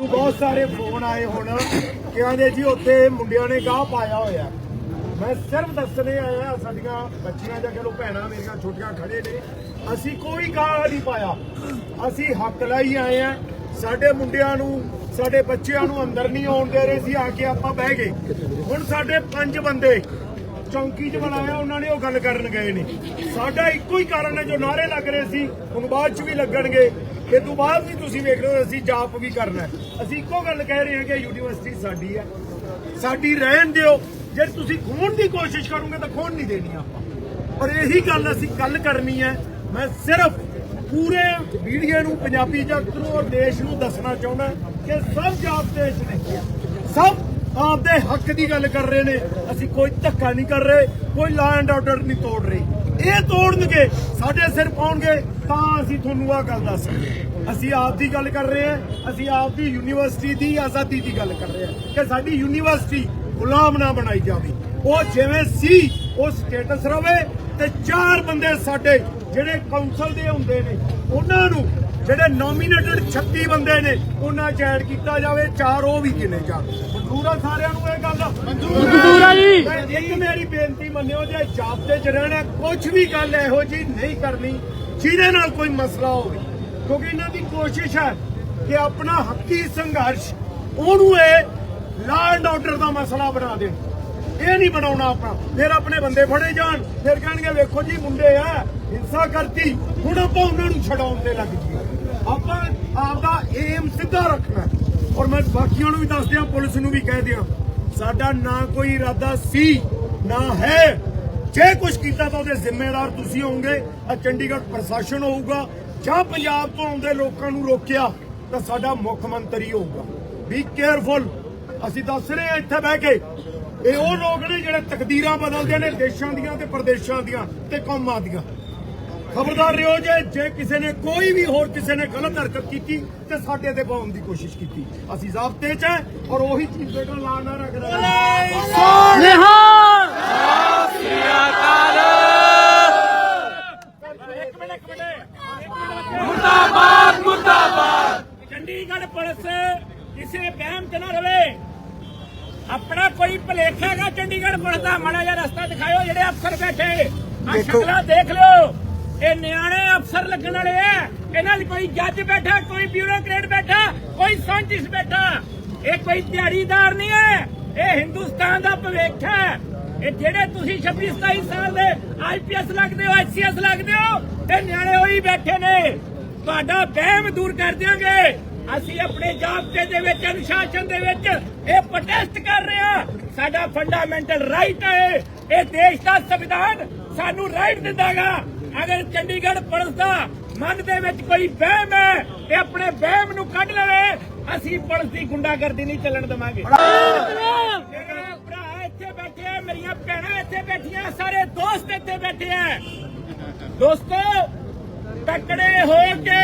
ਬਹੁਤ ਸਾਰੇ ਫੋਨ ਆਏ ਹੁਣ ਕਹਿੰਦੇ ਜੀ ਉੱਥੇ ਮੁੰਡਿਆਂ ਨੇ ਗਾਹ ਪਾਇਆ ਹੋਇਆ। ਮੈਂ ਸਿਰਫ ਦੱਸਣੇ ਆਇਆ, ਸਾਡੀਆਂ ਬੱਚੀਆਂ ਜਾਂ ਚਲੋ ਭੈਣਾਂ ਮੇਰੀਆਂ ਛੋਟੀਆਂ ਖੜੇ ਨੇ, ਅਸੀਂ ਕੋਈ ਗਾਹ ਨਹੀਂ ਪਾਇਆ। ਅਸੀਂ ਹੱਕ ਲਈ ਆਏ ਆ, ਸਾਡੇ ਮੁੰਡਿਆਂ ਨੂੰ, ਸਾਡੇ ਬੱਚਿਆਂ ਨੂੰ ਅੰਦਰ ਨਹੀਂ ਆਉਣ ਦੇ ਰਹੇ ਸੀ, ਆ ਕੇ ਆਪਾਂ ਬਹਿ ਗਏ। ਹੁਣ ਸਾਡੇ ਪੰਜ ਬੰਦੇ ਚੌਂਕੀ 'ਚ ਬੁਲਾਇਆ ਉਹਨਾਂ ਨੇ ਉਹ ਗੱਲ ਕਰਨ ਗਏ ਨੇ। ਸਾਡਾ ਇੱਕੋ ਹੀ ਕਾਰਨ ਹੈ, ਜੋ ਨਾਰੇ ਲੱਗ ਰਹੇ ਸੀ, ਹੁਣ ਬਾਅਦ 'ਚ ਵੀ ਲੱਗਣਗੇ। ਇਹ ਤੋਂ ਬਾਅਦ ਵੀ ਤੁਸੀਂ ਵੇਖ ਰਹੇ ਹੋ, ਅਸੀਂ ਜਾਪ ਵੀ ਕਰਨਾ ਅਸੀਂ ਇੱਕੋ ਗੱਲ ਕਹਿ ਰਹੇ ਹਾਂ ਕਿ ਯੂਨੀਵਰਸਿਟੀ ਸਾਡੀ ਹੈ। ਸਾਡੀ ਰਹਿਣ ਦਿਓ। ਜੇ ਤੁਸੀਂ ਖੋਣ ਦੀ ਕੋਸ਼ਿਸ਼ ਕਰੋਗੇ ਤਾਂ ਖੋਣ ਨਹੀਂ ਦੇਣੀ ਆਪਾਂ। ਪਰ ਇਹੀ ਗੱਲ ਅਸੀਂ ਕੱਲ ਕਰਨੀ ਹੈ। ਮੈਂ ਸਿਰਫ ਪੂਰੇ ਮੀਡੀਆ ਨੂੰ, ਪੰਜਾਬੀ ਜਗਤ ਨੂੰ ਔਰ ਦੇਸ਼ ਨੂੰ ਦੱਸਣਾ ਚਾਹੁੰਦਾ ਕਿ ਸਭ ਜਾਪ ਦੇਸ਼ ਨੇ ਸਭ ਆਪਦੇ ਹੱਕ ਦੀ ਗੱਲ ਕਰ ਰਹੇ ਨੇ। ਅਸੀਂ ਕੋਈ ਧੱਕਾ ਨਹੀਂ ਕਰ ਰਹੇ, ਕੋਈ ਲਾ ਐਂਡ ਆਰਡਰ ਨਹੀਂ ਤੋੜ ਰਹੇ। ਇਹ ਤੋੜਨਗੇ, ਸਾਡੇ ਸਿਰ ਪਾਉਣਗੇ। ਤਾਂ ਅਸੀਂ ਤੁਹਾਨੂੰ ਆਹ ਗੱਲ ਦੱਸ ਸਕਦੇ ਅਸੀਂ ਆਪ ਦੀ ਗੱਲ ਕਰ ਰਹੇ ਹਾਂ ਅਸੀਂ ਆਪ ਦੀ ਯੂਨੀਵਰਸਿਟੀ ਦੀ ਆਜ਼ਾਦੀ ਦੀ ਗੱਲ ਕਰ ਰਹੇ ਹਾਂ ਕਿ ਸਾਡੀ ਯੂਨੀਵਰਸਿਟੀ ਗੁਲਾਮ ਨਾ ਬਣਾਈ ਜਾਵੇ। ਉਹ ਜਿਵੇਂ ਸੀ ਉਹ ਸਟੇਟਸ ਰਵੇ ਤੇ ਚਾਰ ਬੰਦੇ ਸਾਡੇ ਜਿਹੜੇ ਕਾਉਂਸਲ ਦੇ ਹੁੰਦੇ ਨੇ ਉਹਨਾਂ ਨੂੰ ਜਿਹੜੇ ਨੋਮੀਨੇਟਡ 36 ਬੰਦੇ ਨੇ ਉਹਨਾਂ ਚ ਐਡ ਕੀਤਾ ਜਾਵੇ ਚਾਰ ਉਹ ਵੀ ਗਿਣੇ ਜਾਣ। ਮਨਜ਼ੂਰ ਆ ਸਾਰਿਆਂ ਨੂੰ ਇਹ ਗੱਲ? ਮਨਜ਼ੂਰ ਆ। ਜੀ। ਇੱਕ ਮੇਰੀ ਬੇਨਤੀ ਮੰਨਿਓ ਜੇ ਜਾਬਤੇ ਚ ਰਹਿਣਾ ਕੁਝ ਵੀ ਗੱਲ ਇਹੋ ਜੀ ਨਹੀਂ ਕਰਨੀ ਜਿਹਦੇ ਨਾਲ ਕੋਈ ਮਸਲਾ ਹੋਵੇ, ਕਿਉਂਕਿ ਇਹਨਾਂ ਦੀ ਕੋਸ਼ਿਸ਼ ਹੈ ਕਿ ਆਪਣਾ ਹੱਕੀ ਸੰਘਰਸ਼ ਉਹਨੂੰ ਇਹ ਲਾ ਐਂਡ ਆਰਡਰ ਦਾ ਮਸਲਾ ਬਣਾ ਦੇਣ। ਇਹ ਨਹੀਂ ਬਣਾਉਣਾ ਆਪਣਾ। ਫਿਰ ਆਪਣੇ ਬੰਦੇ ਫੜੇ ਜਾਣ, ਫਿਰ ਕਹਿਣਗੇ, ਵੇਖੋ ਜੀ, ਮੁੰਡੇ ਆ, ਹਿੰਸਾ ਕਰਤੀ, ਹੁਣ ਆਪਾਂ ਉਹਨਾਂ ਨੂੰ ਛਡਾਉਣ ਤੇ ਲੱਗ ਜੀ ਆਪਾਂ ਆਪਦਾ ਏਮ ਸਿੱਧਾ ਰੱਖਣਾ ਔਰ ਮੈਂ ਬਾਕੀਆਂ ਨੂੰ ਵੀ ਦੱਸ ਦਿਆਂ ਪੁਲਿਸ ਨੂੰ ਵੀ ਕਹਿ ਦਿਆਂ, ਸਾਡਾ ਨਾ ਕੋਈ ਇਰਾਦਾ ਸੀ, ਨਾ ਹੈ। ਜੇ ਕੁਝ ਕੀਤਾ ਤਾਂ ਉਹਦੇ ਜ਼ਿੰਮੇਵਾਰ ਤੁਸੀਂ ਹੋਵੋਗੇ। ਆ ਚੰਡੀਗੜ੍ਹ ਪ੍ਰਸ਼ਾਸਨ ਹੋਊਗਾ ਜਾਂ ਪੰਜਾਬ ਤੋਂ ਆਉਂਦੇ ਲੋਕਾਂ ਨੂੰ ਰੋਕਿਆ ਤਾਂ ਸਾਡਾ ਮੁੱਖ ਮੰਤਰੀ ਹੋਊਗਾ। ਬੀ ਕੇਅਰਫੁਲ ਅਸੀਂ ਦੱਸ ਰਹੇ ਹਾਂ ਇੱਥੇ ਬਹਿ ਕੇ। ਇਹ ਉਹ ਲੋਕ ਨੇ ਜਿਹੜੇ ਤਕਦੀਰਾਂ ਬਦਲਦੇ ਨੇ ਦੇਸ਼ਾਂ ਦੀਆਂ ਤੇ ਪ੍ਰਦੇਸ਼ਾਂ ਦੀਆਂ ਤੇ ਕੌਮਾਂ ਦੀਆਂ। ਖਬਰਦਾਰ ਰਹੋ ਜੇ ਜੇ ਕਿਸੇ ਨੇ ਕੋਈ ਵੀ ਹੋਰ ਕਿਸੇ ਨੇ ਗਲਤ ਹਰਕਤ ਕੀਤੀ ਤੇ ਸਾਡੇ ਤੇ ਪਾਉਣ ਦੀ ਕੋਸ਼ਿਸ਼ ਕੀਤੀ। ਅਸੀਂ ਜ਼ਾਬਤੇ 'ਚ ਔਰ ਉਹੀ ਚੀਜ਼ ਬੇਟਾ ਲਾ ਨਾ ਰੱਖਦਾ। ਨਿਹਾਲ ਇੱਕ ਮਿੰਟ ਇੱਕ ਮਿੰਟ ਮੁਰਦਾਬਾਦ ਮੁਰਦਾਬਾਦ ਚੰਡੀਗੜ੍ਹ ਪੁਲਿਸ ਕਿਸੇ ਵਹਿਮ ਚ ਨਾ ਰਵੇ। ਆਪਣਾ ਕੋਈ ਭਲੇਖਾ ਹੈਗਾ ਚੰਡੀਗੜ੍ਹ ਪੁਲਿਸ ਦਾ? ਮਾੜਾ ਜਿਹਾ ਰਸਤਾ ਦਿਖਾਇਓ ਜਿਹੜੇ ਅਫਸਰ ਬੈਠੇ। ਆ ਸ਼ਕਲਾਂ ਦੇਖ ਲਿਓ। ਇਹ ਨਿਆਣੇ ਅਫਸਰ ਲੱਗਣ ਵਾਲੇ ਆ। ਇਹਨਾਂ ਲਈ ਕੋਈ ਜੱਜ ਬੈਠਾ ਕੋਈ ਬਿਊਰੋਕਰੇਟ ਬੈਠਾ ਕੋਈ ਸਾਇੰਟਿਸਟ ਬੈਠਾ। ਇਹ ਕੋਈ ਦਿਹਾੜੀਦਾਰ ਨਹੀਂ ਹੈ। ਇਹ ਹਿੰਦੁਸਤਾਨ ਦਾ ਭਵਿੱਖ ਹੈ। ਇਹ ਜਿਹੜੇ ਤੁਸੀਂ 26 27 ਸਾਲ ਦੇ ਆਈਪੀਐਸ ਲੱਗਦੇ ਹੋ ਐਚਸੀਐਸ ਲੱਗਦੇ ਹੋ ਇਹ ਨਿਆਣੇ ਉਹੀ ਬੈਠੇ ਨੇ। ਤੁਹਾਡਾ ਵਹਿਮ ਦੂਰ ਕਰ ਦਿਆਂਗੇ। ਅਸੀਂ ਆਪਣੇ ਜਾਬਤੇ ਦੇ ਵਿੱਚ, ਅਨੁਸ਼ਾਸਨ ਦੇ ਵਿੱਚ ਇਹ ਪ੍ਰੋਟੈਸਟ ਕਰ ਰਹੇ ਹਾਂ। ਸਾਡਾ ਫੰਡਾਮੈਂਟਲ ਰਾਈਟ ਹੈ। ਇਹ ਦੇਸ਼ ਦਾ ਸੰਵਿਧਾਨ ਸਾਨੂੰ ਰਾਈਟ ਦਿੰਦਾਗਾ। ਅਗਰ ਚੰਡੀਗੜ੍ਹ ਪੁਲਿਸ ਦਾ ਮਨ ਦੇ ਵਿੱਚ ਕੋਈ ਵਹਿਮ ਹੈ, ਇਹ ਆਪਣੇ ਵਹਿਮ ਨੂੰ ਕੱਢ ਲਵੇ, ਅਸੀਂ ਪੁਲਿਸ ਦੀ ਗੁੰਡਾਗਰਦੀ ਨਹੀਂ ਚੱਲਣ ਦੇਵਾਂਗੇ। ਭਰਾ ਇੱਥੇ ਬੈਠੇ ਆ, ਮੇਰੀਆਂ ਭੈਣਾਂ ਇੱਥੇ ਬੈਠੀਆਂ, ਸਾਰੇ ਦੋਸਤ ਇੱਥੇ ਬੈਠੇ ਆ। ਦੋਸਤੋ, ਤਕੜੇ ਹੋ ਕੇ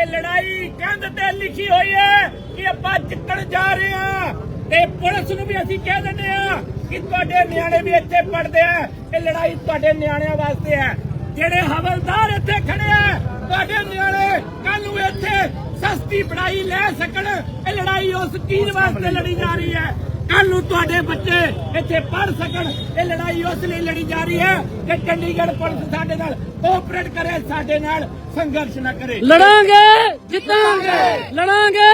ਇਹ ਲੜਾਈ ਕੰਧ ਤੇ ਲਿਖੀ ਹੋਈ ਹੈ ਕਿ ਆਪਾਂ ਜਿੱਤਣ ਜਾ ਰਹੇ ਹਾਂ। ਤੇ ਪੁਲਿਸ ਨੂੰ ਵੀ ਅਸੀਂ ਕਹਿ ਦਿੰਦੇ ਆ ਕਿ ਤੁਹਾਡੇ ਨਿਆਣੇ ਵੀ ਇੱਥੇ ਪੜਦੇ ਆ। ਇਹ ਲੜਾਈ ਤੁਹਾਡੇ ਨਿਆਣਿਆਂ ਵਾਸਤੇ ਹੈ। ਜਿਹੜੇ ਹਵਲਦਾਰ ਇੱਥੇ ਖੜੇ ਆ ਤੁਹਾਡੇ ਨਿਆਣੇ ਕੱਲ ਨੂੰ ਇੱਥੇ ਸਸਤੀ ਪੜਾਈ ਲੈ ਸਕਣ। ਇਹ ਲੜਾਈ ਉਸ ਚੀਜ਼ ਵਾਸਤੇ ਲੜੀ ਜਾ ਰਹੀ ਹੈ। ਕੱਲ ਨੂੰ ਤੁਹਾਡੇ ਬੱਚੇ ਇੱਥੇ ਪੜ ਸਕਣ। ਇਹ ਲੜਾਈ ਉਸ ਲਈ ਲੜੀ ਜਾ ਰਹੀ ਹੈ ਕਿ ਚੰਡੀਗੜ੍ਹ ਪੁਲਿਸ ਸਾਡੇ ਨਾਲ ਕੋਆਪਰੇਟ ਕਰੇ ਸਾਡੇ ਨਾਲ ਸੰਘਰਸ਼ ਨਾ ਕਰੇ। ਲੜਾਂਗੇ ਜਿੱਤਾਂਗੇ। ਲੜਾਂਗੇ।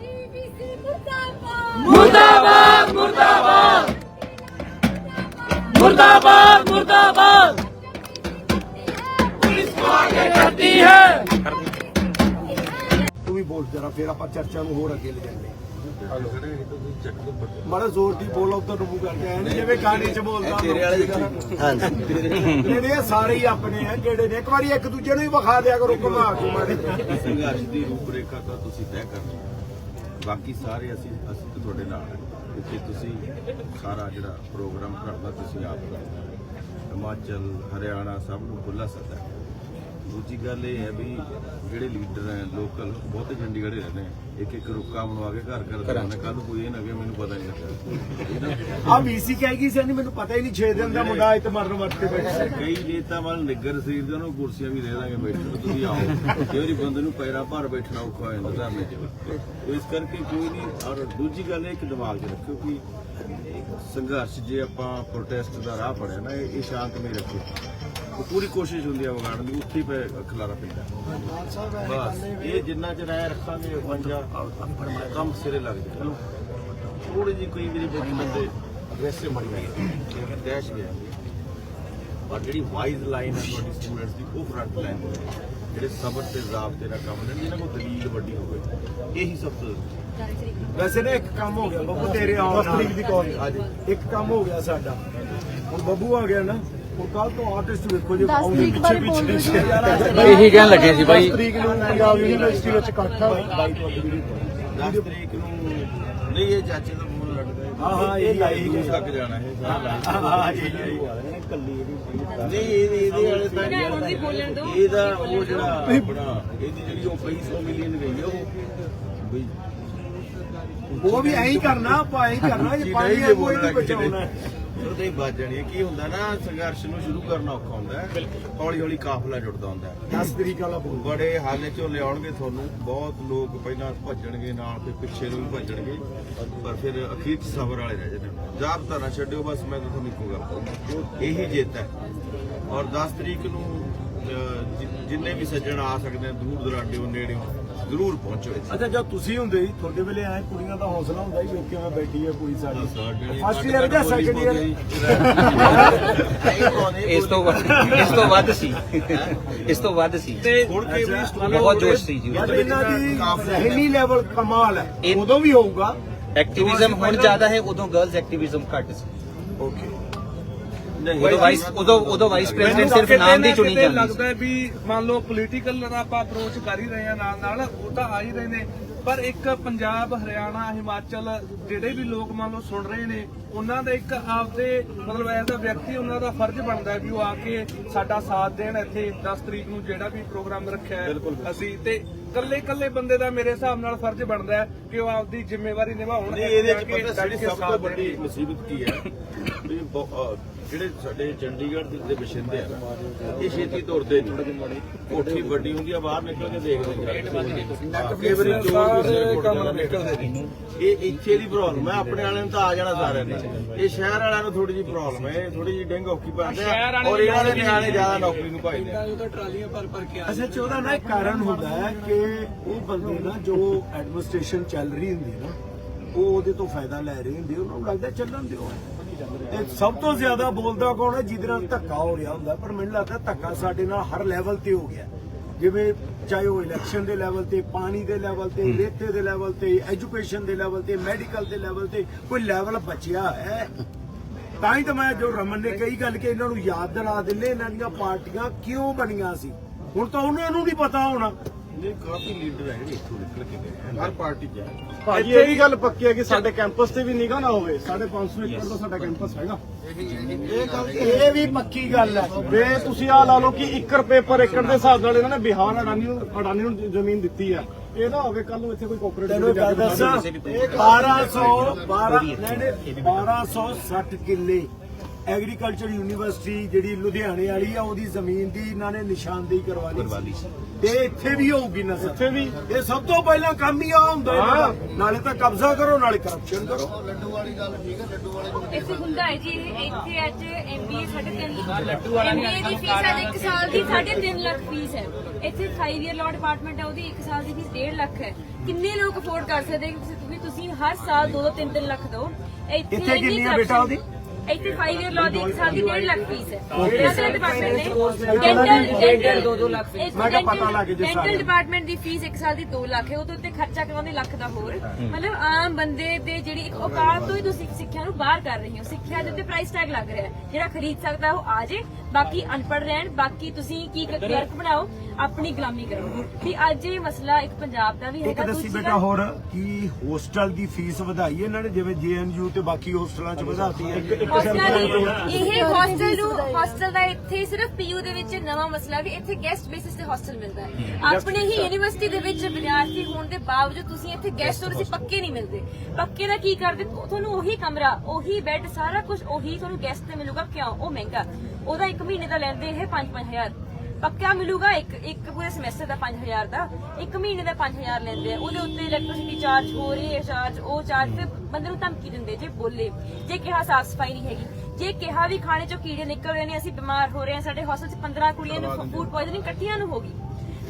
DVC ਮੁਰਦਾਬਾਦ। ਮੁਰਦਾਬਾਦ ਮੁਰਦਾਬਾਦ। ਮੁਰਦਾਬਾਦ ਮੁਰਦਾਬਾਦ। ਪੁਲਿਸ ਕੋ ਆਗੇ ਕਰਤੀ ਹੈ। ਤੂੰ ਵੀ ਬੋਲ ਜਰਾ ਫਿਰ ਆਪਾਂ ਚਰਚਾ ਨੂੰ ਹੋਰ ਅੱਗੇ ਲੈ ਜਾਂਦੇ। ਮਾੜਾ ਜ਼ੋਰ ਦੀ ਬੋਲ ਉਧਰ ਨੂੰ ਐ ਨਹੀਂ ਜਿਵੇਂ ਗਾਣੇ 'ਚ ਬੋਲਦਾ ਤੇਰੇ ਵਾਲੇ ਜਿਹੜੇ ਇਹ ਸਾਰੇ ਹੀ ਆਪਣੇ ਆ ਜਿਹੜੇ ਨੇ ਇੱਕ ਵਾਰੀ ਇੱਕ ਦੂਜੇ ਨੂੰ ਹੀ ਵਿਖਾ ਦਿਆ ਕਰੋ ਘੁਮਾ ਕੇ ਮਾਰੇ ਸੰਘਰਸ਼ ਦੀ ਰੂਪਰੇਖਾ ਤਾਂ ਤੁਸੀਂ ਤੈਅ ਕਰਨੀ ਬਾਕੀ ਸਾਰੇ ਅਸੀਂ ਅਸੀਂ ਤਾਂ ਤੁਹਾਡੇ ਨਾਲ ਹਾਂ ਕਿਉਂਕਿ ਤੁਸੀਂ ਸਾਰਾ ਜਿਹੜਾ ਪ੍ਰੋਗਰਾਮ ਕਰਦਾ ਤੁਸੀਂ ਆਪ ਕਰਦੇ ਹੋ। ਹਿਮਾਚਲ ਹਰਿਆਣਾ ਸਭ ਨੂੰ ਖੁੱਲਾ ਸੱਦਾ। ਦੂਜੀ ਗੱਲ ਇਹ ਹੈ ਵੀ ਜਿਹੜੇ ਲੀਡਰ ਹੈ ਲੋਕਲ ਬਹੁਤੇ ਚੰਡੀਗੜ੍ਹ ਰਹਿੰਦੇ ਆ। ਇੱਕ ਇੱਕ ਰੁੱਕਾ ਬਣਵਾ ਕੇ ਘਰ ਘਰ ਕਰਾਉਣੇ ਕੱਲ ਕੋਈ ਇਹ ਨਾ ਕਿ ਮੈਨੂੰ ਪਤਾ ਨਹੀਂ ਲੱਗਾ ਆ ਵੀਸੀ ਕਹੇਗੀ ਸੀ ਮੈਨੂੰ ਪਤਾ ਹੀ ਨਹੀਂ 6 ਦਿਨ ਦਾ ਮੁੰਡਾ ਇੱਥੇ ਮਰਨ ਵਰਤੇ ਬੈਠਾ। ਕਈ ਨੇਤਾ ਵੱਲ ਨਿੱਗਰ ਸਰੀਰ ਦੇ ਉਹਨੂੰ ਕੁਰਸੀਆਂ ਵੀ ਦੇ ਦਾਂਗੇ ਬੈਠਣ ਨੂੰ, ਤੁਸੀਂ ਆਓ। ਕਈ ਵਾਰੀ ਬੰਦੇ ਨੂੰ ਪੈਰਾਂ ਭਾਰ ਬੈਠਣਾ ਔਖਾ ਹੋ ਜਾਂਦਾ ਧਰਨੇ 'ਚ ਇਸ ਕਰਕੇ ਕੋਈ ਨਹੀਂ ਔਰ ਦੂਜੀ ਗੱਲ ਇਹ ਕਿ ਦਿਮਾਗ 'ਚ ਰੱਖਿਓ ਕਿ ਸੰਘਰਸ਼ ਜੇ ਆਪਾਂ ਪ੍ਰੋਟੈਸਟ ਦਾ ਰਾਹ ਫੜਿਆ ਨਾ ਇਹ ਇਹ ਸ਼ਾਂਤਮਈ ਰੱਖੋ। ਉਹ ਪੂਰੀ ਕੋਸ਼ਿਸ਼ ਹੁੰਦੀ ਆ ਵਿਗਾੜਨ ਦੀ ਉੱਥੇ ਹੀ ਪੈ ਖਲਾਰਾ ਪੈਂਦਾ ਬਸ ਇਹ ਜਿੰਨਾ ਚਿਰ ਐ ਰੱਖਾਂਗੇ ਪੰਜਾ ਕੰਮ ਸਿਰੇ ਲੱਗ ਜਾਏ ਥੋੜੀ ਜੀ ਕੋਈ ਮੇਰੀ ਬੋਲੀ ਬੰਦੇ ਅਗਰੈਸਿਵ ਬਣ ਗਈ ਲੇਕਿਨ ਦਹਿਸ਼ ਗਿਆ। ਔਰ ਜਿਹੜੀ ਵਾਈਜ਼ ਲਾਈਨ ਹੈ ਤੁਹਾਡੀ ਸਟੂਡੈਂਟਸ ਦੀ ਉਹ ਫਰੰਟ ਲਾਈਨ ਜਿਹੜੇ ਸਬਰ ਤੇ ਜ਼ਾਬਤੇ ਦਾ ਕੰਮ ਨੇ ਜਿਹਨਾਂ ਕੋਲ ਦਲੀਲ ਵੱਡੀ ਹੋਵੇ ਇਹੀ ਸਭ ਤੋਂ ਵੈਸੇ ਨਾ ਇੱਕ ਕੰਮ ਹੋ ਗਿਆ ਬੱਬੂ ਤੇਰੇ ਆਉਣ ਦੀ ਕਾਲ ਇੱਕ ਕੰਮ ਹੋ ਗਿਆ ਸਾਡਾ। ਹੁਣ ਬੱਬੂ ਆ ਗਿਆ ਨਾ ਹੁਣ ਕੱਲ ਤੋਂ ਆਰਟਿਸਟ ਵੇਖੋ ਜੇ ਦਸ ਆਉਂਦੇ ਤਰੀਕ ਬਾਰੇ ਬੋਲ ਰਹੇ ਇਹੀ ਕਹਿਣ ਲੱਗੇ ਸੀ ਬਾਈ। ਤਰੀਕ ਨੂੰ ਪੰਜਾਬ ਯੂਨੀਵਰਸਿਟੀ ਵਿੱਚ ਇਕੱਠ ਆ। 10 ਤਰੀਕ ਨੂੰ ਨਹੀਂ ਇਹ ਚਾਚੇ ਦਾ ਮੂੰਹ ਲੜਦਾ ਹਾਂ, ਹਾਂ, ਇਹੀ ਇਹੀ ਆ। ਤੱਕ ਜਾਣਾ ਹੈ। ਹਾਂ ਜੀ ਨਹੀਂ ਇਹਦੇ ਇਹਦੇ ਵਾਲੇ ਤਾਂ ਇਹਦਾ ਉਹ ਜਿਹੜਾ ਆਪਣਾ ਇਹਦੀ ਜਿਹੜੀ ਉਹ 200 ਮਿਲੀਅਨ ਗਈ ਉਹ ਬਈ ਉਹ ਵੀ ਐਂ ਹੀ ਕਰਨਾ ਆਪਾਂ ਐਂ ਹੀ ਕਰਨਾ ਜੇ ਪਾਣੀ ਕੋਈ ਨਹੀਂ ਬਚਾਉਣਾ। ਉਹਦੇ ਬਚ ਜਾਣੀ ਹੈ। ਕੀ ਹੁੰਦਾ ਨਾ ਸੰਘਰਸ਼ ਨੂੰ ਸ਼ੁਰੂ ਕਰਨਾ ਔਖਾ ਹੁੰਦਾ ਹੈ। ਹੌਲੀ ਹੌਲੀ ਕਾਫਲਾ ਜੁੜਦਾ ਹੁੰਦਾ ਹੈ। 10 ਤਰੀਕ ਵਾਲਾ ਬੋਲ। ਬੜੇ ਹਾਲੇ ਚੋਂ ਲਿਆਉਣਗੇ ਤੁਹਾਨੂੰ। ਬਹੁਤ ਲੋਕ ਪਹਿਲਾਂ ਭੱਜਣਗੇ ਨਾਲ ਫਿਰ ਪਿੱਛੇ ਨੂੰ ਵੀ ਭੱਜਣਗੇ। ਪਰ ਫਿਰ ਅਖੀਰ 'ਚ ਸਬਰ ਵਾਲੇ ਰਹਿ ਜਾਂਦੇ ਜਾਬਤਾ ਨਾ ਛੱਡਿਓ ਬਸ ਮੈਂ ਤਾਂ ਤੁਹਾਨੂੰ ਇੱਕੋ ਗੱਲ ਕਹੂੰਗਾ। ਇਹੀ ਜਿੱਤ ਹੈ। ਔਰ 10 ਤਰੀਕ ਨੂੰ ਜਿੰਨੇ ਵੀ ਸੱਜਣ ਆ ਸਕਦੇ ਦੂਰ ਦਰਾਡੇ ਨੇੜੇ ਜ਼ਰੂਰ ਪਹੁੰਚੋ ਇੱਥੇ। ਅੱਛਾ ਜਦ ਤੁਸੀਂ ਹੁੰਦੇ ਸੀ ਤੁਹਾਡੇ ਵੇਲੇ ਐ ਕੁੜੀਆਂ ਦਾ ਹੌਸਲਾ ਹੁੰਦਾ ਸੀ ਵੇਖ ਕਿਵੇਂ ਬੈਠੀ ਹੈ ਕੁੜੀ ਸਾਡੀ ਫਸਟ ਈਅਰ ਜਾਂ ਸੈਕੰਡ ਈਅਰ ਇਸ ਤੋਂ ਵੱਧ ਇਸ ਤੋਂ ਵੱਧ ਸੀ। ਇਸ ਤੋਂ ਵੱਧ ਸੀ। student ਬਹੁਤ ਜੋਸ਼ ਸੀ ਜੀ। ਇਹਨਾਂ ਦੀ ਰਹਿਮੀ ਲੈਵਲ ਕਮਾਲ ਹੈ ਉਦੋਂ ਵੀ ਹੋਊਗਾ। ਐਕਟਿਵਿਜ਼ਮ ਹੁਣ ਜ਼ਿਆਦਾ ਹੈ ਉਦੋਂ ਗਰਲਸ ਐਕਟਿਵਿਜ਼ਮ ਘੱਟ ਸੀ। ਓਕੇ ਉਦੋਂ ਵਾਈਸ ਉਦੋਂ ਉਦੋਂ ਵਾਈਸ ਪ੍ਰੈਜ਼ੀਡੈਂਟ ਸਿਰਫ ਨਾਮ ਦੀ ਚੁਣੀ ਜਾਂਦੀ ਲੱਗਦਾ ਹੈ ਵੀ ਮੰਨ ਲਓ ਪੋਲੀਟੀਕਲ ਦਾ ਆਪਾਂ ਅਪਰੋਚ ਕਰ ਹੀ ਰਹੇ ਆ ਨਾਲ ਨਾਲ ਉਹ ਤਾਂ ਆ ਹੀ ਰਹੇ ਨੇ। ਪਰ ਇੱਕ ਪੰਜਾਬ ਹਰਿਆਣਾ ਹਿਮਾਚਲ ਜਿਹੜੇ ਵੀ ਲੋਕ ਮੰਨ ਲਓ ਸੁਣ ਰਹੇ ਨੇ ਉਹਨਾਂ ਦਾ ਇੱਕ ਆਪਦੇ ਮਤਲਬ ਐਜ਼ ਅ ਵਿਅਕਤੀ ਉਹਨਾਂ ਦਾ ਫਰਜ਼ ਬਣਦਾ ਹੈ ਵੀ ਉਹ ਆ ਕੇ ਸਾਡਾ ਸਾਥ ਦੇਣ ਇੱਥੇ 10 ਤਰੀਕ ਨੂੰ ਜਿਹੜਾ ਵੀ ਪ੍ਰੋਗਰਾਮ ਰੱਖਿਆ ਹੈ ਅਸੀਂ। ਤੇ ਕੱਲੇ ਕੱਲੇ ਬੰਦੇ ਦਾ ਮੇਰੇ ਹਿਸਾਬ ਨਾਲ ਫਰਜ਼ ਬਣਦਾ ਹੈ ਕਿ ਉਹ ਆਪਦੀ ਜ਼ਿੰਮੇਵਾਰੀ ਨਿਭਾਉਣ ਨਹੀਂ ਇਹਦੇ ਪਤਾ ਸਭ ਤੋਂ ਵੱਡੀ। ਮੁਸੀਬਤ ਕੀ ਹੈ? ਜਿਹੜੇ ਸਾਡੇ ਚੰਡੀਗੜ੍ਹ ਦੇ ਦੇ ਵਸਿੰਦੇ ਆ ਨਾ, ਇਹ ਛੇਤੀ ਤੁਰਦੇ ਨਹੀਂ ਕੋਠੀ ਵੱਡੀ ਹੁੰਦੀ ਆ ਬਾਹਰ ਨਿਕਲ ਕੇ ਦੇਖਦੇ ਨਹੀਂ ਹਾਂ, ਕਈ ਵਾਰੀ ਚੋਰ ਕਿਸੇ ਦੇ ਕੰਮ ਨਿਕਲਦੇ ਨਹੀਂ। ਇਹ ਇੱਥੇ ਦੀ ਪ੍ਰੋਬਲਮ ਹੈ ਆਪਣੇ ਵਾਲਿਆਂ ਨੂੰ ਤਾਂ ਆ ਜਾਣਾ ਸਾਰਿਆਂ ਨੇ। ਇਹ ਸ਼ਹਿਰ ਵਾਲਿਆਂ ਨੂੰ ਥੋੜੀ ਜਿਹੀ ਪ੍ਰੋਬਲਮ ਹੈ ਥੋੜੀ ਜਿਹੀ ਡਿੰਗ ਔਖੀ ਪਾਉਂਦੇ ਆ। ਔਰ ਇਹਨਾਂ ਦੇ ਨਿਆਣੇ ਜ਼ਿਆਦਾ ਨੌਕਰੀ ਨੂੰ ਭਾਈਦੇ ਆ। ਅਸਲ ਚ ਉਹਦਾ ਨਾ। ਇੱਕ ਕਾਰਨ ਹੁੰਦਾ ਹੈ ਕਿ ਉਹ ਬੰਦੇ ਨਾ ਜੋ ਐਡਮਿਨਿਸਟ੍ਰੇਸ਼ਨ ਚੱਲ ਰਹੀ ਹੁੰਦੀ ਹੈ ਨਾ ਉਹ ਉਹਦੇ ਤੋਂ ਫਾਇਦਾ ਲੈ ਰਹੇ ਹੁੰਦੇ ਉਹਨਾਂ ਨੂੰ ਲੱਗਦਾ ਚੱਲਣ ਦਿਓ। ਤੇ ਸਭ ਤੋਂ ਜ਼ਿਆਦਾ ਬੋਲਦਾ ਕੌਣ ਹੈ? ਜਿਹਦੇ ਨਾਲ ਧੱਕਾ ਹੋ ਰਿਹਾ ਹੁੰਦਾ। ਪਰ ਮੈਨੂੰ ਲੱਗਦਾ ਧੱਕਾ ਸਾਡੇ ਨਾਲ ਹਰ ਲੈਵਲ ਤੇ ਹੋ ਗਿਆ। ਜਿਵੇਂ ਚਾਹੇ ਉਹ ਇਲੈਕਸ਼ਨ ਦੇ ਲੈਵਲ ਤੇ ਪਾਣੀ ਦੇ ਲੈਵਲ ਤੇ ਰੇਤੇ ਦੇ ਲੈਵਲ ਤੇ ਐਜੂਕੇਸ਼ਨ ਦੇ ਲੈਵਲ ਤੇ ਮੈਡੀਕਲ ਦੇ ਲੈਵਲ ਤੇ ਕੋਈ ਲੈਵਲ ਬਚਿਆ ਹੈ? ਤਾਂ ਹੀ ਤਾਂ ਮੈਂ ਜੋ ਰਮਨ ਨੇ ਕਹੀ ਗੱਲ ਕਿ ਇਹਨਾਂ ਨੂੰ ਯਾਦ ਦਿਲਾ ਦਿੰਦੇ ਇਹਨਾਂ ਦੀਆਂ ਪਾਰਟੀਆਂ ਕਿਉਂ ਬਣੀਆਂ ਸੀ? ਹੁਣ ਤਾਂ ਉਹਨਾਂ ਨੂੰ ਨਹੀਂ ਪਤਾ ਹੋਣਾ। ਨਹੀਂ ਕਾਫੀ ਲੀਡਰ ਹੈ ਜਿਹੜੇ ਇੱਥੋਂ ਨਿਕਲ ਕੇ ਗਏ ਆ। ਹਰ ਪਾਰਟੀ 'ਚ ਹੈ। ਭਾਜੀ ਇਹ ਵੀ ਗੱਲ ਪੱਕੀ ਹੈ ਕਿ ਸਾਡੇ ਕੈਂਪਸ ਤੇ ਵੀ ਨਿਗਾ ਨਾ ਹੋਵੇ 550 ਏਕੜ ਦਾ ਸਾਡਾ ਕੈਂਪਸ ਹੈਗਾ। ਇਹ ਗੱਲ ਇਹ ਵੀ ਪੱਕੀ ਗੱਲ ਹੈ। ਵੇ ਤੁਸੀਂ ਆ ਲਾ ਲਓ ਕਿ 1 ਰੁਪਏ ਪਰ ਏਕੜ ਦੇ ਹਿਸਾਬ ਨਾਲ ਇਹਨਾਂ ਨੇ ਬਿਹਾਰ ਅਡਾਨੀ ਨੂੰ ਅਡਾਨੀ ਨੂੰ ਜ- ਜ਼ਮੀਨ ਦਿੱਤੀ ਆ ਇਹ ਨਾ ਹੋਵੇ ਕੱਲ ਨੂੰ ਇੱਥੇ ਕੋਈ ਕੋਆਪਰੇਟਿਵ ਤੈਨੂੰ ਗੱਲ ਦੱਸਾਂ। 1200 12 ਨਹੀਂ 1260 ਕਿੱਲੇ। ਐਗਰੀਕਲਚਰ ਯੂਨੀਵਰਸਿਟੀ ਜਿਹੜੀ ਲੁਧਿਆਣੇ ਵਾਲੀ ਆ ਉਹਦੀ ਜ਼ਮੀਨ ਦੀ ਇਹਨਾਂ ਨੇ ਨਿਸ਼ਾਨਦੇਹੀ ਕਰਵਾ ਲਈ ਸੀ। ਤੇ ਇੱਥੇ ਵੀ ਹੋਊਗੀ ਨਸਲ ਇੱਥੇ ਵੀ? ਇਹ ਸਭ ਤੋਂ ਪਹਿਲਾਂ ਕੰਮ ਹੀ ਆ ਹੁੰਦਾ ਇਹਨਾਂ ਦਾ। ਨਾਲੇ ਤਾਂ ਕਬਜ਼ਾ ਕਰੋ ਨਾਲੇ ਕਰਪਸ਼ਨ ਕਰੋ। ਇੱਥੇ ਹੁੰਦਾ ਹੈ ਜੀ ਇਹ ਇੱਥੇ ਅੱਜ ਐਮਬੀਏ ਸਾਢੇ ਤਿੰਨ ਐਮਬੀਏ ਦੀ ਫੀਸ ਹੈ ਇੱਕ ਸਾਲ ਦੀ ਸਾਢੇ ਤਿੰਨ ਲੱਖ ਫੀਸ ਹੈ। ਇੱਥੇ 5 ਇਅਰ ਲਾਅ ਡਿਪਾਰਟਮੈਂਟ ਹੈ ਉਹਦੀ ਇੱਕ ਸਾਲ ਦੀ ਫੀਸ 1.5 ਲੱਖ ਹੈ। ਕਿੰਨੇ ਲੋਕ ਅਫੋਰਡ ਕਰ ਸਕਦੇ ਕਿ ਤੁਸੀਂ ਹਰ ਸਾਲ 2-2 3-3 ਲੱਖ ਦਿਓ। ਇੱਥੇ ਇੱਥੇ ਕਿੰਨੀ ਹੈ ਬੇਟਾ ਉਹਦੀ? ਇੱਥੇ 5 ਇਅਰ ਲਾਅ ਦੀ ਇੱਕ ਸਾਲ ਦੀ 1.5 ਲੱਖ ਫੀਸ ਹੈ। ਡੈਂਟਲ ਡਿਪਾਰਟਮੈਂਟ ਨੇ ਡੈਂਟਲ ਡੈਂਟਲ 2-2 ਲੱਖ ਮੈਂ ਕਿਹਾ ਪਤਾ ਲੱਗ ਜੇ ਸਾਰਿਆਂ ਡੈਂਟਲ ਨੂੰ। ਡਿਪਾਰਟਮੈਂਟ ਦੀ ਫੀਸ ਇੱਕ ਸਾਲ ਦੀ 2 ਲੱਖ ਹੈ ਉਹਦੇ ਉੱਤੇ ਖਰਚਾ ਕਰਾਉਂਦੇ ਲੱਖ ਦਾ ਹੋਰ। ਮਤਲਬ ਆਮ ਬੰਦੇ ਦੇ ਜਿਹੜੀ ਇੱਕ ਔਕਾਤ ਤੋਂ ਹੀ ਤੁਸੀਂ ਸਿੱਖਿਆ ਨੂੰ ਬਾਹਰ ਕਰ ਰਹੇ ਹੋ। ਸਿੱਖਿਆ ਦੇ ਉੱਤੇ ਪ੍ਰਾਈਸ ਟੈਗ ਲੱਗ ਰਿਹਾ ਜਿਹੜਾ ਖਰੀਦ ਸਕਦਾ ਉਹ ਆ ਜੇ ਬਾਕੀ ਅਨਪੜ੍ਹ ਰਹਿਣ ਬਾਕੀ ਤੁਸੀਂ ਕੀ ਕਲਰਕ ਬਣਾਓ ਆਪਣੀ ਗੁਲਾਮੀ ਕਰੋ। ਵੀ ਅੱਜ ਇਹ ਮਸਲਾ ਇੱਕ ਪੰਜਾਬ ਦਾ ਵੀ ਇੱਕ ਹੈਗਾ ਦੱਸੀ ਦੂਜੀ ਬੇਟਾ ਗੱਲ- ਹੋਰ ਕੀ ਹੋਸਟਲ ਦੀ ਫੀਸ ਵਧਾਈ ਹੈ ਇਹਨਾਂ ਨੇ ਜਿਵੇਂ ਜੀਐਨਯੂ ਤੇ ਬਾਕੀ ਹੋਸਟਲਾਂ 'ਚ ਵਧਾਤੀ ਹੈ। ਹੌਸਟਲ ਦੀ ਇਹ ਹੌਸਟਲ ਨੂੰ ਹੌਸਟਲ ਦਾ ਇੱਥੇ ਸਿਰਫ ਪੀਯੂ ਦੇ ਵਿੱਚ ਨਵਾਂ ਮਸਲਾ ਵੀ ਇੱਥੇ ਗੈਸਟ ਬੇਸਿਸ ਤੇ ਹੌਸਟਲ ਮਿਲਦਾ ਹੈ। ਆਪਣੇ ਹੀ ਯੂਨੀਵਰਸਿਟੀ ਦੇ ਵਿੱਚ ਵਿਦਿਆਰਥੀ ਹੋਣ ਦੇ ਬਾਵਜੂਦ ਤੁਸੀਂ ਇੱਥੇ ਗੈਸਟ ਔਰ ਅਸੀਂ ਪੱਕੇ ਨਹੀਂ ਮਿਲਦੇ। ਪੱਕੇ ਦਾ ਕੀ ਕਰਦੇ ਤੁਹਾਨੂੰ ਉਹੀ ਕਮਰਾ ਉਹੀ ਬੈੱਡ ਸਾਰਾ ਕੁਝ ਉਹੀ ਤੁਹਾਨੂੰ ਗੈਸਟ ਤੇ ਮਿਲੂਗਾ ਕਿਉਂ? ਉਹ ਮਹਿੰਗਾ। ਉਹਦਾ 1 ਮਹੀਨੇ ਦਾ ਲੈਂਦੇ ਇਹ 5-5000 ਪੱਕਾ ਮਿਲੂਗਾ ਇੱਕ ਇੱਕ ਪੂਰੇ ਸਮੈਸਟਰ ਦਾ 5000 ਦਾ। ਇੱਕ ਮਹੀਨੇ ਦਾ 5000 ਲੈਂਦੇ ਆ। ਉਹਦੇ ਉੱਤੇ ਇਲੈਕਟ੍ਰਿਸਿਟੀ ਚਾਰਜ ਹੋ ਰਹੀ ਹੈ ਚਾਰਜ ਉਹ ਚਾਰਜ ਤੇ ਬੰਦੇ ਨੂੰ ਧਮਕੀ ਦਿੰਦੇ ਜੇ ਬੋਲੇ। ਜੇ ਕਿਹਾ ਸਾਫ਼ ਸਫ਼ਾਈ ਨਹੀਂ ਹੈਗੀ ਜੇ ਕਿਹਾ ਵੀ ਖਾਣੇ ਚੋਂ ਕੀੜੇ ਨਿਕਲ ਰਹੇ ਨੇ ਅਸੀਂ ਬਿਮਾਰ ਹੋ ਰਹੇ ਹਾਂ ਸਾਡੇ ਹੌਸਟਲ 'ਚ 15 ਕੁੜੀਆਂ ਨੂੰ ਫੂਡ ਪੋਇਜ਼ਨਿੰਗ ਇਕੱਠੀਆਂ ਨੂੰ ਹੋ ਗਈ।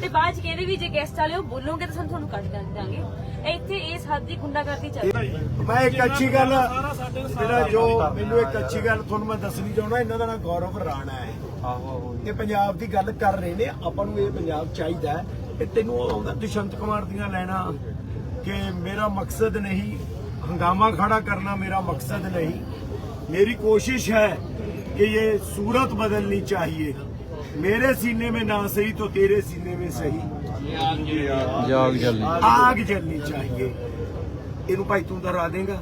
ਤੇ ਬਾਅਦ ਚ ਕਹਿੰਦੇ ਵੀ ਜੇ ਗੈਸਟ ਵਾਲਿਓ ਬੋਲੋਗੇ ਤਾਂ ਸਾਨੂੰ ਤੁਹਾਨੂੰ ਕੱਢ ਦਾਂਗੇ ਇੱਥੇ ਇਸ ਹੱਦ ਦੀ ਗੁੰਡਾਗਰਦੀ ਚੱਲ ਰਹੀ ਹੈ। ਮੈਂ ਇੱਕ ਅੱਛੀ ਗੱਲ ਮੇਰਾ ਜੋ ਮੈਨੂੰ ਇੱਕ ਅੱਛੀ ਗੱਲ ਤੁਹਾਨੂੰ ਮੈਂ ਦੱਸਣੀ ਚਾਹੁੰਦਾ ਇਹਨਾਂ ਦਾ ਨਾਮ ਗੌਰਵ ਰਾਣਾ ਹੈ। ਆਹੋ ਇਹ ਪੰਜਾਬ ਦੀ ਗੱਲ ਕਰ ਰਹੇ ਨੇ ਆਪਾਂ ਨੂੰ ਇਹ ਪੰਜਾਬ ਚਾਹੀਦਾ ਹੈ। ਤੈਨੂੰ ਉਹ ਆਉਂਦਾ ਦੁਸ਼ਮਤ ਕੁਮਾਰ ਦੀਆਂ ਲੈਣਾ ਕਿ ਮੇਰਾ ਮਕਸਦ ਨਹੀਂ ਹੰਗਾਮਾ ਖੜਾ ਕਰਨਾ ਮੇਰਾ ਮਕਸਦ ਨਹੀਂ। ਮੇਰੀ ਕੋਸ਼ਿਸ਼ ਹੈ ਕਿ ਇਹ ਸੂਰਤ ਬਦਲਣੀ ਚਾਹੀਏ। मेरे सीने में ना सही तो तेरे सीने में सही आग जलनी आग जलनी चाहिए इन भाई तू दहरा देगा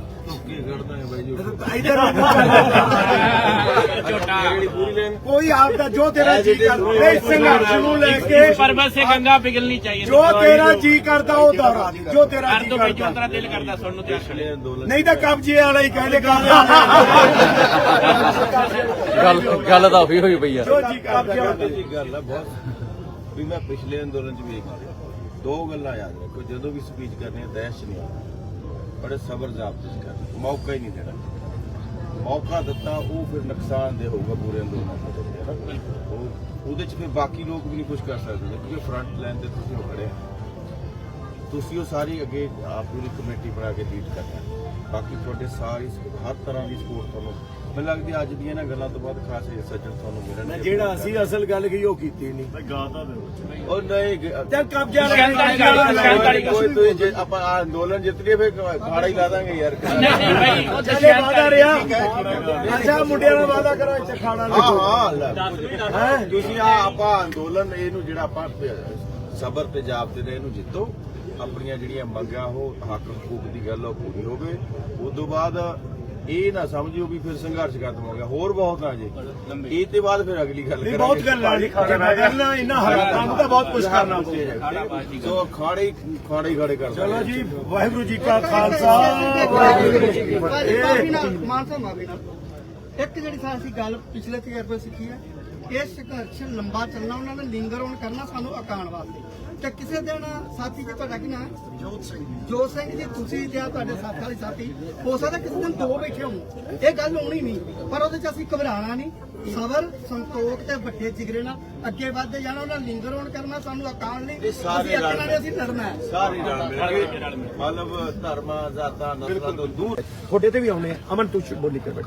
ਕੋਈ ਆਪ ਦਾ ਜੋ। ਤੇਰਾ ਜੀ ਕਰਦਾ ਇਸ ਸੰਘਰਸ਼ ਨੂੰ ਲੈ ਕੇ ਪਰਬਤ ਸੇ ਗੰਗਾ ਪਿਗਲਣੀ ਚਾਹੀਏ। ਜੋ ਤੇਰਾ ਜੀ ਕਰਦਾ ਉਹ ਦੌਰਾ। ਜੋ ਤੇਰਾ ਜੀ ਕਰਦਾ। ਜੋ ਤੇਰਾ ਦਿਲ ਕਰਦਾ ਸੁਣਨ ਨੂੰ ਤੇ ਨਹੀਂ ਤਾਂ ਕਬਜੇ ਵਾਲਾ ਹੀ ਕਹਿੰਦੇ ਗੱਲ ਗੱਲ ਤਾਂ ਹੋਈ ਹੋਈ ਪਈ ਆ। ਜੋ ਜੀ ਕਰਦਾ ਜੀ ਗੱਲ ਆ ਬਹੁਤ। ਵੀ ਮੈਂ ਪਿਛਲੇ ਅੰਦੋਲਨ ਚ ਵੀ ਦੋ ਗੱਲਾਂ ਯਾਦ ਰੱਖੋ ਜਦੋਂ ਵੀ ਸਪੀਚ ਕਰਨੀ ਹੈ ਦਹਿਸ਼ਤ ਨਹੀਂ। ਆਉਂਦੀ ਬੜੇ ਸਬਰ ਜ਼ਾਬਤ ਕਰ ਮੌਕਾ ਹੀ ਨਹੀਂ ਦੇਣਾ। ਮੌਕਾ ਦਿੱਤਾ ਉਹ ਫਿਰ ਨੁਕਸਾਨ ਦੇ ਹੋਊਗਾ ਪੂਰੇ ਅੰਦੋਲਨ ਦਾ ਉਹਦੇ 'ਚ ਫਿਰ ਬਾਕੀ ਲੋਕ ਵੀ ਨਹੀਂ ਕੁਝ ਕਰ ਸਕਦੇ ਕਿਉਂਕਿ ਫਰੰਟ ਲਾਈਨ ਤੇ ਤੁਸੀਂ ਉਹ ਖੜੇ ਤੁਸੀਂ ਉਹ ਸਾਰੀ ਅੱਗੇ ਆਪ ਪੂਰੀ ਕਮੇਟੀ ਬਣਾ ਕੇ ਲੀਡ ਕਰਨਾ ਬਾਕੀ ਤੁਹਾਡੇ ਸਾਰੀ ਹਰ ਤਰ੍ਹਾਂ ਦੀ ਸਪੋਰਟ ਤੁਹਾਨੂੰ ਮੈਨੂੰ ਲੱਗਦੀ ਅੱਜ ਦੀਆਂ ਇਹਨਾਂ ਗੱਲਾਂ ਤੋਂ ਬਾਅਦ ਖਾਸੇ ਸੱਜਣ ਤੁਹਾਨੂੰ ਮਿਲਣਗੇ। ਜਿਹੜਾ ਅਸੀਂ ਅਸਲ ਗੱਲ ਕੀ ਉਹ ਕੀਤੀ ਨਹੀਂ। ਉਹ ਨਹੀਂ ਤੇ ਕਬਜ਼ਾ ਕੋਈ ਤੁਸੀਂ ਜੇ ਆਪਾਂ ਆਹ ਅੰਦੋਲਨ ਜਿੱਤ ਲਈਏ ਫਿਰ ਖਾੜਾ ਹੀ ਲਾ ਦਾਂਗੇ ਯਾਰ। ਚੱਲੇ ਵਾਦਾ ਰਿਹਾ। ਅੱਛਾ ਮੁੰਡਿਆਂ ਨਾਲ ਵਾਦਾ ਕਰੋ ਇੱਥੇ ਖਾਣਾ ਹਾਂ ਹਾਂ ਲੈ। ਤੁਸੀਂ ਆ ਆਪਾਂ ਅੰਦੋਲਨ ਇਹਨੂੰ ਜਿਹੜਾ ਆਪਾਂ ਸਬਰ ਤੇ ਜਾਬ ਤੇ ਇਹਨੂੰ ਜਿੱਤੋ। ਆਪਣੀਆਂ ਜਿਹੜੀਆਂ ਮੰਗਾਂ ਉਹ ਹੱਕ ਹਕੂਕ ਦੀ ਗੱਲ ਉਹ ਪੂਰੀ ਹੋਵੇ ਉਸ ਤੋਂ ਬਾਅਦ ਇਹ ਨਾ ਸਮਝਿਓ ਵੀ ਫਿਰ ਸੰਘਰਸ਼ ਖਤਮ ਹੋ ਗਿਆ। ਹੋਰ ਬਹੁਤ ਆ ਜੇ। ਇਹ ਤੇ ਬਾਅਦ ਫਿਰ ਅਗਲੀ ਗੱਲ ਨਹੀਂ ਬਹੁਤ ਗੱਲਾਂ ਨਹੀਂ ਕਰਨਾ ਇੰਨਾ ਹਰਾਮ ਨੂੰ ਤਾਂ ਬਹੁਤ ਕੁਝ ਕਰਨਾ ਪਊਗਾ। ਸੋ ਖਾੜੇ ਖਾੜੇ ਖਾੜੇ ਕਰ ਚਲੋ ਜੀ ਵਾਹਿਗੁਰੂ ਜੀ ਕਾ ਖਾਲਸਾ। ਵਾਹਿਗੁਰੂ ਜੀ ਕੀ ਫਤਿਹ। ਮਾਨਸਾ ਮਾਫੀ ਨਾਲ। ਇੱਕ ਜਿਹੜੀ ਸਾ ਅਸੀਂ ਗੱਲ ਪਿਛਲੇ ਤਜਰਬੇ ਸਿੱਖੀ ਹੈ ਇਹ ਸੰਘਰਸ਼ ਲੰਬਾ ਚੱਲਣਾ ਉਹਨਾਂ ਨੇ ਲਿੰਗਰ ਔਨ ਕਰਨਾ ਸਾਨੂੰ ਅਕਾਣ ਵਾਸਤੇ। ਤੇ ਕਿਸੇ ਦਿਨ ਸਾਥੀ ਜੀ ਤੁਹਾਡਾ ਕੀ ਨਾਮ? ਹੈ ਜੋਤ ਸਿੰਘ ਜੋਤ ਸਿੰਘ ਜੀ ਤੁਸੀਂ ਜਾਂ ਤੁਹਾਡੇ ਸਾਥ ਵਾਲੇ ਸਾਥੀ ਹੋ ਸਕਦਾ ਕਿਸੇ ਦਿਨ ਦੋ ਬੈਠੇ ਹੋਣ। ਇਹ ਗੱਲ ਹੋਣੀ ਨਹੀਂ ਪਰ ਉਹਦੇ ਚ ਅਸੀਂ ਘਬਰਾਣਾ ਨਹੀਂ। ਸਬਰ ਸੰਤੋਖ ਤੇ ਵੱਡੇ ਜਿਗਰੇ ਨਾਲ ਅੱਗੇ ਵੱਧਦੇ ਜਾਣਾ ਉਹਨਾਂ ਲਿੰਗਰ ਔਨ ਕਰਨਾ ਸਾਨੂੰ ਅਕਾਲ ਨਹੀਂ। ਇਹ ਸਾਰੇ ਅਸੀਂ ਅੱਗੇ ਨਾਲ ਰਲ ਅਸੀਂ ਲੜਨਾ ਹੈ। ਸਾਰੇ ਰਲ ਮਿਲ ਕੇ ਮਤਲਬ ਧਰਮਾਂ ਜ਼ਾਤਾਂ ਨਸਲਾਂ ਤੋਂ ਦੂਰ। ਤੁਹਾਡੇ ਤੇ ਵੀ ਆਉਣੇ ਅਮਨ ਤੂੰ ਬੋਲੀ ਕਰ ਬੈਠ।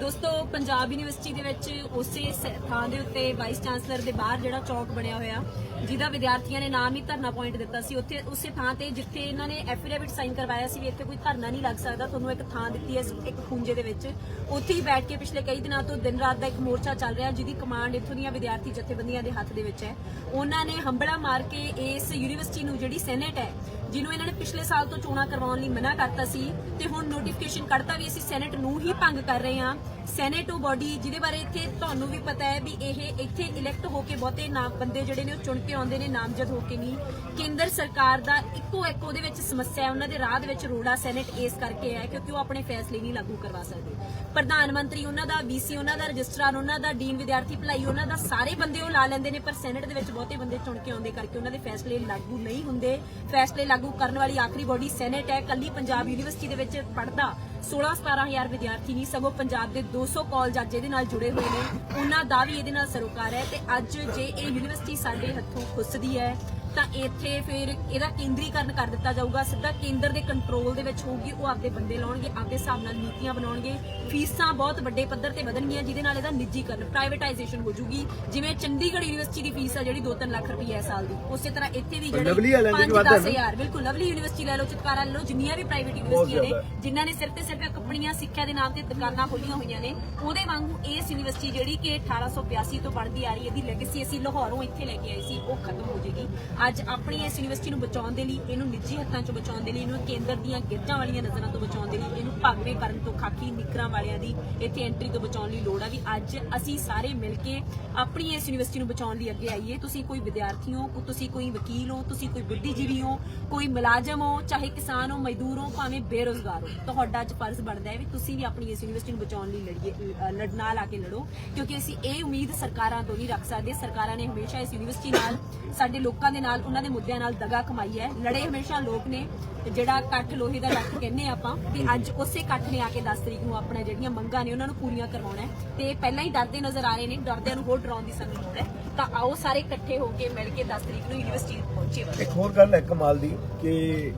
ਦੋਸਤੋ, ਪੰਜਾਬ ਯੂਨੀਵਰਸਿਟੀ ਦੇ ਵਿੱਚ ਉਸੇ ਥਾਂ ਦੇ ਉੱਤੇ ਵਾਈਸ ਚਾਂਸਲਰ ਦੇ ਬਾਹਰ ਜਿਹੜਾ ਚੌਕ ਬਣਿਆ ਹੋਇਆ, ਜਿਹਦਾ ਵਿਦਿਆਰਥੀਆਂ ਨੇ ਨਾਮ ਹੀ ਧਰਨਾ ਪੁਆਇੰਟ ਦਿੱਤਾ ਸੀ। ਉੱਥੇ, ਉਸੇ ਥਾਂ ਤੇ ਜਿੱਥੇ ਇਹਨਾਂ ਨੇ ਐਫੀਡੇਵਿਟ ਸਾਈਨ ਕਰਵਾਇਆ ਸੀ ਵੀ ਇੱਥੇ ਕੋਈ ਧਰਨਾ ਨਹੀਂ ਲੱਗ ਸਕਦਾ, ਤੁਹਾਨੂੰ ਇੱਕ ਥਾਂ ਦਿੱਤੀ ਹੈ, ਇੱਕ ਖੂੰਜੇ ਦੇ ਵਿੱਚ। ਉੱਥੇ ਹੀ ਬੈਠ ਕੇ ਪਿਛਲੇ ਕਈ ਦਿਨਾਂ ਤੋਂ ਦਿਨ ਰਾਤ ਦਾ ਇੱਕ ਮੋਰਚਾ ਚੱਲ ਰਿਹਾ, ਜਿਹਦੀ ਕਮਾਂਡ ਇੱਥੋਂ ਦੀਆਂ ਵਿਦਿਆਰਥੀ ਜਥੇਬੰਦੀਆਂ ਦੇ ਹੱਥ ਦੇ ਵਿੱਚ ਹੈ। ਉਹਨਾਂ ਨੇ ਹੰਬੜਾ ਮਾਰ ਕੇ ਇਸ ਯੂਨੀਵਰਸਿਟੀ ਨੂੰ ਜਿਹੜੀ ਸੈਨੇਟ ਹੈ ਜਿਹਨੂੰ ਇਹਨਾਂ ਨੇ ਪਿਛਲੇ ਸਾਲ ਤੋਂ ਚੋਣਾਂ ਕਰਵਾਉਣ ਲਈ ਮਨਾ ਕਰਤਾ ਸੀ ਤੇ ਹੁਣ ਨੋਟੀਫਿਕੇਸ਼ਨ ਕੱਢਤਾ ਵੀ ਅਸੀਂ ਸੈਨੇਟ ਨੂੰ ਹੀ ਭੰਗ ਕਰ ਰਹੇ ਹਾਂ। ਸੈਨੇਟ ਉਹ ਬਾਡੀ ਜਿਹਦੇ ਬਾਰੇ ਇੱਥੇ ਤੁਹਾਨੂੰ ਵੀ ਪਤਾ ਹੈ ਵੀ ਇਹ ਇੱਥੇ ਇਲੈਕਟ ਹੋ ਕੇ ਬਹੁਤੇ ਨਾਮ ਬੰਦੇ ਜਿਹੜੇ ਨੇ ਉਹ ਚੁਣ ਕੇ ਆਉਂਦੇ ਨੇ, ਨਾਮਜ਼ਦ ਹੋ ਕੇ ਨਹੀਂ। ਕੇਂਦਰ ਸਰਕਾਰ ਦਾ ਇੱਕੋ ਇੱਕ ਉਹਦੇ ਵਿੱਚ ਸਮੱਸਿਆ ਹੈ, ਉਹਨਾਂ ਦੇ ਰਾਹ ਦੇ ਵਿੱਚ ਰੋੜਾ ਸੈਨੇਟ ਇਸ ਕਰਕੇ ਹੈ ਕਿਉਂਕਿ ਉਹ ਆਪਣੇ ਫੈਸਲੇ ਨਹੀਂ ਲਾਗੂ ਕਰਵਾ ਸਕਦੇ। ਪ੍ਰਧਾਨ ਮੰਤਰੀ ਉਹਨਾਂ ਦਾ ਵੀਸੀ ਉਹਨਾਂ ਦਾ, ਰਜਿਸਟਰਾਰ ਉਹਨਾਂ ਦਾ ਡੀਨ ਵਿਦਿਆਰਥੀ ਭਲਾਈ ਉਹਨਾਂ ਦਾ, ਸਾਰੇ ਬੰਦੇ ਉਹ ਲਾ ਲੈਂਦੇ ਨੇ, ਪਰ ਸੈਨੇਟ ਦੇ ਵਿੱਚ ਬਹੁਤੇ ਬੰਦੇ ਚੁਣ ਕੇ ਆਉਂਦੇ ਕਰਕੇ ਉਹਨਾਂ ਦੇ ਫੈਸਲੇ ਲਾਗੂ ਨਹੀਂ ਹੁੰਦੇ। ਫੈਸਲੇ ਲਾਗੂ ਕਰਨ ਵਾਲੀ ਆਖਰੀ ਬੋਡੀ ਸੈਨੇਟ ਹੈ। ਕੱਲੀ ਪੰਜਾਬ ਯੂਨੀਵਰਸਿਟੀ ਦੇ ਵਿੱਚ ਪੜਦਾ 16 17000 ਵਿਦਿਆਰਥੀ ਨਹੀਂ, ਸਗੋਂ ਪੰਜਾਬ ਦੇ 200 ਕਾਲਜ ਅੱਜ ਇਹਦੇ ਨਾਲ ਜੁੜੇ ਹੋਏ ਨੇ। ਉਹਨਾਂ ਦਾ ਵੀ ਇਹਦੇ ਨਾਲ ਸਰੋਕਾਰ ਹੈ ਤੇ ਅੱਜ ਜੇ ਇਹ ਯੂਨੀਵਰਸਿਟੀ ਸਾਡੇ ਹੱਥੋਂ ਖੁੱਸਦੀ ਹੈ ਤਾਂ ਇੱਥੇ ਫਿਰ ਇਹਦਾ ਕੇਂਦਰੀਕਰਨ ਕਰ ਦਿੱਤਾ ਜਾਊਗਾ। ਸਿੱਧਾ ਕੇਂਦਰ ਦੇ ਕੰਟਰੋਲ ਦੇ ਵਿੱਚ ਹੋਊਗੀ ਉਹ ਆਪਦੇ ਬੰਦੇ ਲਾਉਣਗੇ ਆਪਦੇ ਹਿਸਾਬ ਨਾਲ ਨੀਤੀਆਂ ਬਣਾਉਣਗੇ। ਫੀਸਾਂ ਬਹੁਤ ਵੱਡੇ ਪੱਧਰ ਤੇ ਵਧਣਗੀਆਂ ਜਿਹਦੇ ਨਾਲ ਇਹਦਾ ਨਿੱਜੀਕਰਨ ਪ੍ਰਾਈਵੇਟਾਈਜੇਸ਼ਨ ਹੋ ਜੂਗੀ ਜਿਵੇਂ ਚੰਡੀਗੜ੍ਹ ਯੂਨੀਵਰਸਿਟੀ ਦੀ ਫੀਸ ਆ ਜਿਹੜੀ 2-3 ਲੱਖ ਰੁਪਏ ਹੈ ਸਾਲ ਦੀ। ਉਸੇ ਤਰ੍ਹਾਂ ਇੱਥੇ ਵੀ ਜਿਹੜੀ ਲਵਲੀ ਵਾਲਿਆਂ ਦੀ ਵੀ ਵੱਧ ਹੈ ਨਾ? 5-10000 ਬਿਲਕੁਲ ਲਵਲੀ ਯੂਨੀਵਰਸਿਟੀ ਲੈ ਲਓ ਚਿਤਕਾਰਾ ਲੈ ਲਓ ਜਿੰਨੀਆਂ ਵੀ ਪ੍ਰਾਈਵੇਟ ਯੂਨੀਵਰਸਿਟੀਆਂ ਨੇ ਜਿਨ੍ਹਾਂ ਨੇ ਸਿਰ ਤੇ ਸਿਰਫ ਆਪਣੀਆਂ ਸਿੱਖਿਆ ਦੇ ਨਾਮ ਤੇ ਦੁਕਾਨਾਂ ਖੋਲੀਆਂ ਹੋਈਆਂ ਨੇ ਉਹਦੇ ਵਾਂਗੂ ਇਸ ਯੂਨੀਵਰਸਿਟੀ ਜਿਹੜੀ ਕਿ 1882 ਤੋਂ ਬਣਦੀ ਆ ਰਹੀ ਹੈ ਇਹਦੀ ਲੈਗੇਸੀ ਅਸੀਂ ਲਾਹੌਰੋਂ ਇੱਥੇ ਲੈ ਕੇ ਆਏ ਸੀ ਉਹ ਖਤਮ ਹੋ ਜਾਏਗੀ। ਅੱਜ ਆਪਣੀ ਇਸ ਯੂਨੀਵਰਸਿਟੀ ਨੂੰ ਬਚਾਉਣ ਦੇ ਲਈ ਇਹਨੂੰ ਨਿੱਜੀ ਹੱਥਾਂ 'ਚੋਂ ਬਚਾਉਣ ਦੇ ਲਈ ਇਹਨੂੰ ਕੇਂਦਰ ਦੀਆਂ ਗਿਰਜਾਂ ਵਾਲੀਆਂ ਨਜ਼ਰਾਂ ਤੋਂ ਬਚਾਉਣ ਦੇ ਲਈ ਇਹਨੂੰ ਭਾਗਵੇਂ ਕਰਨ ਤੋਂ ਖਾਕੀ ਨਿਕਰਾਂ ਵਾਲਿਆਂ ਦੀ ਇੱਥੇ ਐਂਟਰੀ ਤੋਂ ਬਚਾਉਣ ਲਈ ਲੋੜ ਆ ਵੀ ਅੱਜ ਅਸੀਂ ਸਾਰੇ ਮਿਲ ਕੇ ਆਪਣੀ ਇਸ ਯੂਨੀਵਰਸਿਟੀ ਨੂੰ ਬਚਾਉਣ ਲਈ ਅੱਗੇ ਆਈਏ। ਤੁਸੀਂ ਕੋਈ ਵਿਦਿਆਰਥੀ ਹੋ ਤੁਸੀਂ ਕੋਈ ਵਕੀਲ ਹੋ ਤੁਸੀਂ ਕੋਈ ਬੁੱਧੀਜੀਵੀ ਹੋ ਕੋਈ ਮੁਲਾਜ਼ਮ ਹੋ ਚਾਹੇ ਕਿਸਾਨ ਹੋ ਮਜ਼ਦੂਰ ਹੋ ਭਾਵੇਂ ਬੇਰੋਜ਼ਗਾਰ ਹੋ ਤੁਹਾਡਾ ਅੱਜ ਫਰਜ਼ ਬਣਦਾ ਹੈ ਵੀ ਤੁਸੀਂ ਵੀ ਆਪਣੀ ਇਸ ਯੂਨੀਵਰਸਿਟੀ ਨੂੰ ਬਚਾਉਣ ਲਈ ਲੜੀਏ ਅ, ਲੜਨਾ ਲਾ ਕੇ ਲੜੋ ਕਿਉਂਕਿ ਅਸੀਂ ਇਹ ਉਮੀਦ ਸਰਕਾਰਾਂ ਤੋਂ ਨਹੀਂ ਰੱਖ ਸਕਦੇ। ਸਰਕਾਰਾਂ ਨੇ ਹਮੇਸ਼ਾ ਇਸ ਯੂਨੀਵਰਸਿਟੀ ਨਾਲ ਸਾਡੇ ਲੋਕਾਂ ਦੇ ਨਾਲ ਉਹਨਾਂ ਦੇ ਮੁੱਦਿਆਂ ਨਾਲ ਦਗਾ ਕਮਾਈ ਹੈ। ਲੜੇ ਹਮੇਸ਼ਾ ਲੋਕ ਨੇ ਤੇ ਜਿਹੜਾ ਇਕੱਠ ਲੋਹੇ ਦਾ ਲੱਖ ਕਹਿੰਦੇ ਆਪਾਂ, ਵੀ ਅੱਜ ਉਸੇ ਇਕੱਠ ਨੇ ਆ ਕੇ 10 ਤਰੀਕ ਨੂੰ ਆਪਣਾ ਜਿਹੜੀਆਂ ਮੰਗਾਂ ਨੇ ਉਹਨਾਂ ਨੂੰ ਪੂਰੀਆਂ ਕਰਵਾਉਣਾ ਹੈ। ਤੇ ਪਹਿਲਾਂ ਹੀ ਡਰਦੇ ਨਜ਼ਰ ਆ ਰਹੇ ਨੇ, ਡਰਦਿਆਂ ਨੂੰ ਹੋਰ ਡਰਾਉਣ ਦੀ ਸਾਨੂੰ ਲੋੜ ਹੈ। ਤਾਂ ਆਓ ਸਾਰੇ ਇਕੱਠੇ ਹੋ ਕੇ ਮਿਲ ਕੇ 10 ਤਰੀਕ ਨੂੰ ਯੂਨੀਵਰਸਿਟੀ ਪਹੁੰਚੇ ਇੱਕ ਹੋਰ ਗੱਲ ਹੈ ਕਮਾਲ ਦੀ ਕਿ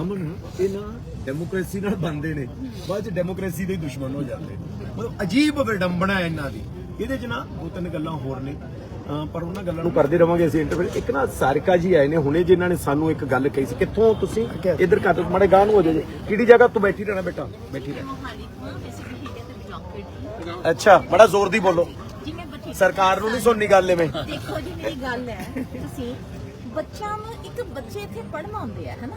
ਅਮਨ, ਇਹ ਨਾ ਡੈਮੋਕ੍ਰੇਸੀ ਨਾਲ ਬੰਦੇ ਨੇ। ਬਾਅਦ ਚ ਡੈਮੋਕ੍ਰੇਸੀ ਦੇ ਦੁਸ਼ਮਣ ਹੋ ਜਾਂਦੇ ਨੇ। ਮਤਲਬ ਅਜੀਬ ਵਿਡੰਬਣਾ ਇਹਨਾਂ ਦੀ। ਇਹਦੇ ਚ ਨਾ ਦੋ ਤਿੰਨ ਗੱਲਾਂ ਹੋਰ ਨੇ। ਪਰ ਉਹਨਾਂ ਗੱਲਾਂ ਨੂੰ ਕਰਦੇ ਰਵਾਂਗੇ ਅਸੀਂ ਇੰਟਰਵਿਊ ਇੱਕ ਨਾ ਸਾਰਿਕਾ ਜੀ ਆਏ ਨੇ ਹੁਣੇ ਜਿਨ੍ਹਾਂ ਨੇ ਸਾਨੂੰ ਇੱਕ ਗੱਲ ਕਹੀ ਸੀ। ਕਿੱਥੋਂ ਤੁਸੀਂ? ਇੱਧਰ ਕਰ ਮਾੜੇ ਗਾਂ ਨੂੰ ਹੋ ਜਾਓ ਜੀ। ਕਿਹੜੀ ਜਗ੍ਹਾ ਤੂੰ ਬੈਠੀ ਰਹਿਣਾ ਬੇਟਾ? ਬੈਠੀ ਰਹਿ ਅੱਛਾ ਬੜਾ ਜ਼ੋਰ ਦੀ ਬੋਲੋ। ਸਰਕਾਰ ਨੂੰ ਨਹੀਂ ਸੁਣਨੀ ਗੱਲ ਐਵੇਂ ਦੇਖੋ ਜੀ ਮੇਰੀ ਗੱਲ ਹੈ ਤੁਸੀਂ ਬੱਚਿਆਂ ਨੂੰ ਇੱਕ ਬੱਚੇ ਇੱਥੇ ਪੜ੍ਹਨ ਆਉਂਦੇ ਆ ਹਨਾ?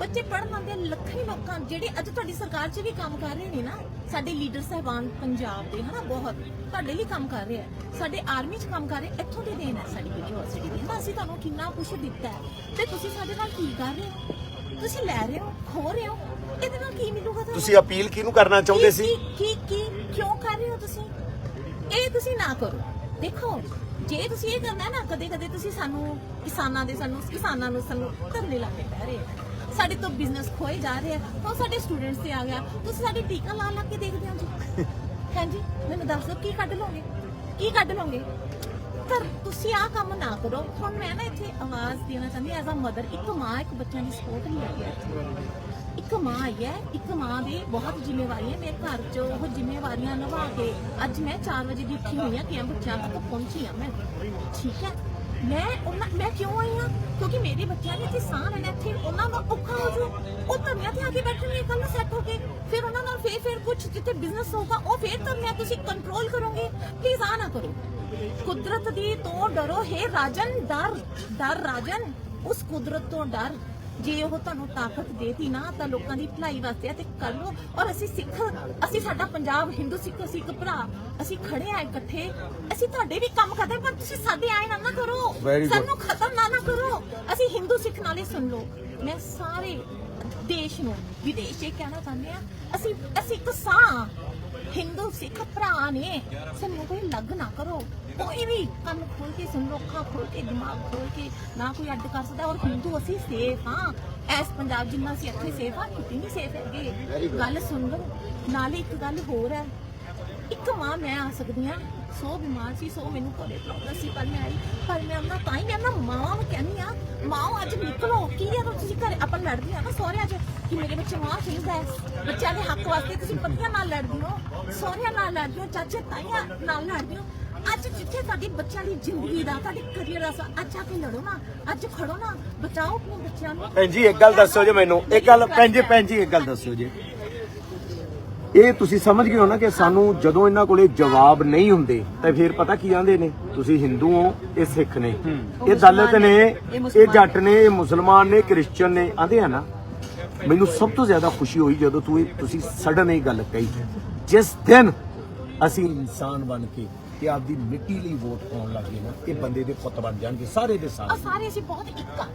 ਬੱਚੇ ਪੜ੍ਹਨ ਆਉਂਦੇ ਲੱਖਾਂ ਹੀ ਲੋਕਾਂ ਜਿਹੜੇ ਅੱਜ ਤੁਹਾਡੀ ਸਰਕਾਰ 'ਚ ਵੀ ਕੰਮ ਕਰ ਰਹੇ ਨੇ ਨਾ ਸਾਡੇ ਲੀਡਰ ਸਾਹਿਬਾਨ ਪੰਜਾਬ ਦੇ ਹਨਾ ਬਹੁਤ ਤੁਹਾਡੇ ਲਈ ਕੰਮ ਕਰ ਰਹੇ ਆ। ਸਾਡੇ ਆਰਮੀ 'ਚ ਕੰਮ ਕਰ ਰਹੇ ਇੱਥੋਂ ਦੇ ਦੇਣ ਹੈ ਸਾਡੀ ਯੂਨੀਵਰਸਿਟੀ ਦੀ। ਹਨਾ ਅਸੀਂ ਤੁਹਾਨੂੰ ਕਿੰਨਾ ਕੁਝ ਦਿੱਤਾ ਹੈ। ਤੇ ਤੁਸੀਂ ਸਾਡੇ ਨਾਲ ਕੀ ਕਰ ਰਹੇ ਹੋ? ਤੁਸੀਂ ਲੈ ਰਹੇ ਹੋ ਖੋ ਰਹੇ ਹੋ? ਇਹਦੇ ਨਾਲ ਕੀ ਮਿਲੂਗਾ ਤੁਹਾਨੂੰ? ਤੁਸੀਂ ਅਪੀਲ ਕਿਹਨੂੰ ਕਰਨਾ ਚਾਹੁੰਦੇ ਸੀ? ਕੀ ਕੀ ਕੀ ਕਿਉਂ ਕਰ ਰਹੇ ਹੋ ਤੁਸੀਂ? ਇਹ ਤੁਸੀਂ ਨਾ ਕਰੋ। ਦੇਖੋ ਜੇ ਤੁਸੀਂ ਇਹ ਕਰਨਾ ਹੈ ਨਾ ਕਦੇ ਕਦੇ ਤੁਸੀਂ ਸਾਨੂੰ ਕਿਸਾਨਾਂ ਦੇ ਸਾਨੂੰ ਕਿਸਾਨਾਂ ਨੂੰ ਸਾਨੂੰ ਧਰਨੇ ਲਾਣੇ ਪੈ ਰਹੇ ਆ। ਸਾਡੇ ਤੋਂ ਬਿਜ਼ਨਸ ਖੋਏ ਜਾ ਰਹੇ ਆ ਉਹ ਸਾਡੇ ਸਟੂਡੈਂਟਸ ਤੇ ਆ ਗਿਆ। ਤੁਸੀਂ ਸਾਡੇ ਟੀਕਾ ਲਾ ਲਾ ਕੇ ਦੇਖਦੇ ਹੋ ਜੀ। ਹਾਂਜੀ, ਮੈਨੂੰ ਦੱਸ ਦਿਓ, ਕੀ ਕੱਢ ਲਓਗੇ? ਕੀ ਕੱਢ ਲਓਗੇ? ਪਰ ਤੁਸੀਂ ਆਹ ਕੰਮ ਨਾ ਕਰੋ। ਹੁਣ ਮੈਂ ਨਾ ਇੱਥੇ ਆਵਾਜ਼ ਦੇਣਾ ਚਾਹੁੰਦੀ ਐਜ਼ ਅ ਮਦਰ ਇੱਕ ਮਾਂ ਇੱਕ ਬੱਚਿਆਂ ਦੀ ਸਪੋਰਟ ਨਹੀਂ ਆਈ ਹੈ ਇੱਕ ਮਾਂ ਆਈ ਹੈ, ਇੱਕ ਮਾਂ ਦੀ ਬਹੁਤ ਜ਼ਿੰਮੇਵਾਰੀ ਹੈ। ਮੇਰੇ ਘਰ 'ਚ ਉਹ ਜ਼ਿੰਮੇਵਾਰੀਆਂ ਨਿਭਾ ਕੇ ਅੱਜ ਮੈਂ 4 ਵਜੇ ਦੀ ਉੱਠੀ ਹੋਈ ਹਾਂ ਕਿ ਬੱਚਿਆਂ ਤੱਕ ਪਹੁੰਚੀ ਹਾਂ ਮੈਂ। ਠੀਕ ਹੈ? ਮੈਂ ਉਹਨਾਂ ਮੈਂ ਕਿਉਂ ਆਈ ਹਾਂ? ਕਿਉਂਕਿ ਮੇਰੇ ਬੱਚਿਆਂ ਨੇ ਇੱਥੇ ਸਾਹ ਲੈਣਾ ਇੱਥੇ ਉਹਨਾਂ ਦਾ ਔਖਾ ਹੋ ਜੂ ਉਹ ਧਰਨਿਆਂ ਤੇ ਆ ਕੇ ਬੈਠਣਗੇ ਕੱਲ ਸੈੱਟ ਹੋ ਕੇ। ਫਿਰ ਉਹਨਾਂ ਨਾਲ ਫੇਰ ਫੇਰ ਕੁਝ ਜਿੱਥੇ ਬਿਜ਼ਨਸ ਹੋਊਗਾ, ਉਹ ਫੇਰ ਧਰਨਿਆਂ ਤੁਸੀਂ ਕੰਟਰੋਲ ਕਰੋਗੇ। ਪਲੀਜ਼ ਆ ਨਾ ਕਰੋ। ਕੁਦਰਤ ਦੀ ਤੋਂ ਡਰੋ, ਹੈ ਰਾਜਨ, ਡਰ। ਡਰ ਰਾਜਨ, ਉਸ ਕੁਦਰਤ ਤੋਂ ਡਰ। ਜੇ ਉਹ ਤੁਹਾਨੂੰ ਤਾਕਤ ਦੇਤੀ ਨਾ ਤਾਂ ਲੋਕਾਂ ਦੀ ਭਲਾਈ ਵਾਸਤੇ ਆ ਤੇ ਕਰ ਲੋ ਔਰ ਅਸੀਂ ਸਿੱਖ ਅਸੀਂ ਸਾਡਾ ਪੰਜਾਬ ਹਿੰਦੂ ਸਿੱਖ ਸਿੱਖ ਭਰਾ ਅਸੀਂ ਖੜੇ ਆ ਇਕੱਠੇ। ਅਸੀਂ ਤੁਹਾਡੇ ਵੀ ਕੰਮ ਕਰਦੇ ਪਰ ਤੁਸੀਂ ਸਾਡੇ ਆਏ ਨਾ ਨਾ ਕਰੋ. ਸਾਨੂੰ ਖਤਮ ਨਾ ਨਾ ਕਰੋ। ਅਸੀਂ ਹਿੰਦੂ ਸਿੱਖ ਨਾਲੇ ਸੁਣ ਲਓ। ਮੈਂ ਸਾਰੇ ਦੇਸ਼ ਨੂੰ ਵਿਦੇਸ਼ ਇਹ ਕਹਿਣਾ ਚਾਹੁੰਦੇ ਆ ਅਸੀਂ ਅਸੀਂ ਇੱਕ ਸਾਂ। ਹਿੰਦੂ ਸਿੱਖ ਭਰਾ ਨੇ ਸਾਨੂੰ ਕੋਈ ਲੱਗ ਨਾ ਕਰੋ। ਕੋਈ ਵੀ ਕੰਨ ਖੋਲ ਕੇ ਸੁਣ ਲੋ ਅੱਖਾਂ ਖੋਲ ਕੇ ਦਿਮਾਗ ਖੋਲ ਕੇ ਨਾ ਕੋਈ ਅੱਡ ਕਰ ਸਕਦਾ। ਔਰ ਹਿੰਦੂ ਅਸੀਂ ਸੇਫ ਹਾਂ। ਐਸ ਪੰਜਾਬ ਜਿੰਨਾ ਅਸੀਂ ਇੱਥੇ ਸੇਫ ਹਾਂ ਕਿਤੇ ਨਹੀਂ ਸੇਫ ਹੈਗੇ। ਗੱਲ ਸੁਣ ਲਓ। ਨਾਲੇ ਇੱਕ ਗੱਲ ਹੋਰ ਹੈ। ਇੱਕ ਮਾਂ ਮੈਂ ਆ ਸਕਦੀ ਹਾਂ। ਸੋ ਬਿਮਾਰ ਸੀ ਸੋ ਮੈਨੂੰ ਕੋਲੇ ਪ੍ਰੋਬਲਮ ਸੀ ਪਰ ਮੈਂ ਆਈ। ਪਰ ਮੈਂ ਉਹਨਾਂ ਤਾਂ ਹੀ ਮੈਂ ਨਾ ਮਾਂ ਨੂੰ ਕਹਿੰਦੀ ਆ ਮਾਂ ਅੱਜ ਨਿਕਲੋ। ਕੀ ਹੈ ਤੁਸੀਂ ਘਰੇ? ਆਪਾਂ ਲੜਦੇ ਆ ਨਾ ਸਹੁਰਿਆਂ 'ਚ ਕਿ ਮੇਰੇ ਬੱਚੇ ਮਾਂ ਚਾਹੀਦਾ ਹੈ। ਬੱਚਿਆਂ ਦੇ ਹੱਕ ਵਾਸਤੇ ਤੁਸੀਂ ਪਤੀਆਂ ਨਾਲ ਲੜਦੇ ਹੋ। ਸਹੁਰਿਆਂ ਨਾਲ ਲੜਦੇ ਹੋ ਚਾਚੇ ਤਾਈਆਂ ਨਾਲ ਲੜਦੇ ਹੋ। ਅੱਜ ਜਿੱਥੇ ਤੁਹਾਡੀ ਬੱਚਿਆਂ ਦੀ ਜ਼ਿੰਦਗੀ ਦਾ ਤੁਹਾਡੇ ਕਰੀਅਰ ਦਾ ਸਵਾਲ, ਅੱਜ ਆ ਕੇ ਲੜੋ ਨਾ ਅੱਜ ਖੜੋ ਨਾ ਬਚਾਓ ਆਪਣੇ ਬੱਚਿਆਂ ਨੂੰ। ਭੈਣ ਜੀ ਇੱਕ ਗੱਲ ਦੱਸਿਓ ਜੀ ਮੈਨੂੰ ਇੱਕ ਗੱਲ ਭੈਣ ਜੀ ਭੈਣ ਜੀ ਇੱਕ ਗੱਲ ਦੱਸਿਓ ਜੀ। ਇਹ ਤੁਸੀਂ ਸਮਝ ਗਏ ਹੋ ਨਾ ਕਿ ਸਾਨੂੰ ਜਦੋਂ ਇਹਨਾਂ ਕੋਲੇ ਜਵਾਬ ਨਹੀਂ ਹੁੰਦੇ ਤਾਂ ਫਿਰ ਪਤਾ ਕੀ ਆਂਦੇ ਨੇ? ਤੁਸੀਂ ਹਿੰਦੂ ਹੋ ਇਹ ਸਿੱਖ ਨੇ। ਇਹ ਦਲਿਤ ਨੇ ਇਹ ਜੱਟ ਨੇ ਇਹ ਮੁਸਲਮਾਨ ਨੇ ਕ੍ਰਿਸਚੀਅਨ ਨੇ ਆਂਦੇ ਆ ਨਾ। ਮੈਨੂੰ ਸਭ ਤੋਂ ਜ਼ਿਆਦਾ ਖੁਸ਼ੀ ਹੋਈ ਜਦੋਂ ਤੂੰ ਇਹ ਤੁਸੀਂ ਸਡਨ ਇਹ ਗੱਲ ਕਹੀ। ਜਿਸ ਦਿਨ ਅਸੀਂ ਇਨਸਾਨ ਬਣ ਕੇ ਤੇ ਆਪਦੀ ਮਿੱਟੀ ਲਈ ਵੋਟ ਪਾਉਣ ਲੱਗੇ ਨਾ। ਇਹ ਬੰਦੇ ਦੇ ਪੁੱਤ ਬਣ ਜਾਣਗੇ ਸਾਰੇ ਦੇ ਆ ਸਾਰੇ ਸਾਰੇ ਅਸੀਂ ਬਹੁਤ ਇੱਕ ਆ।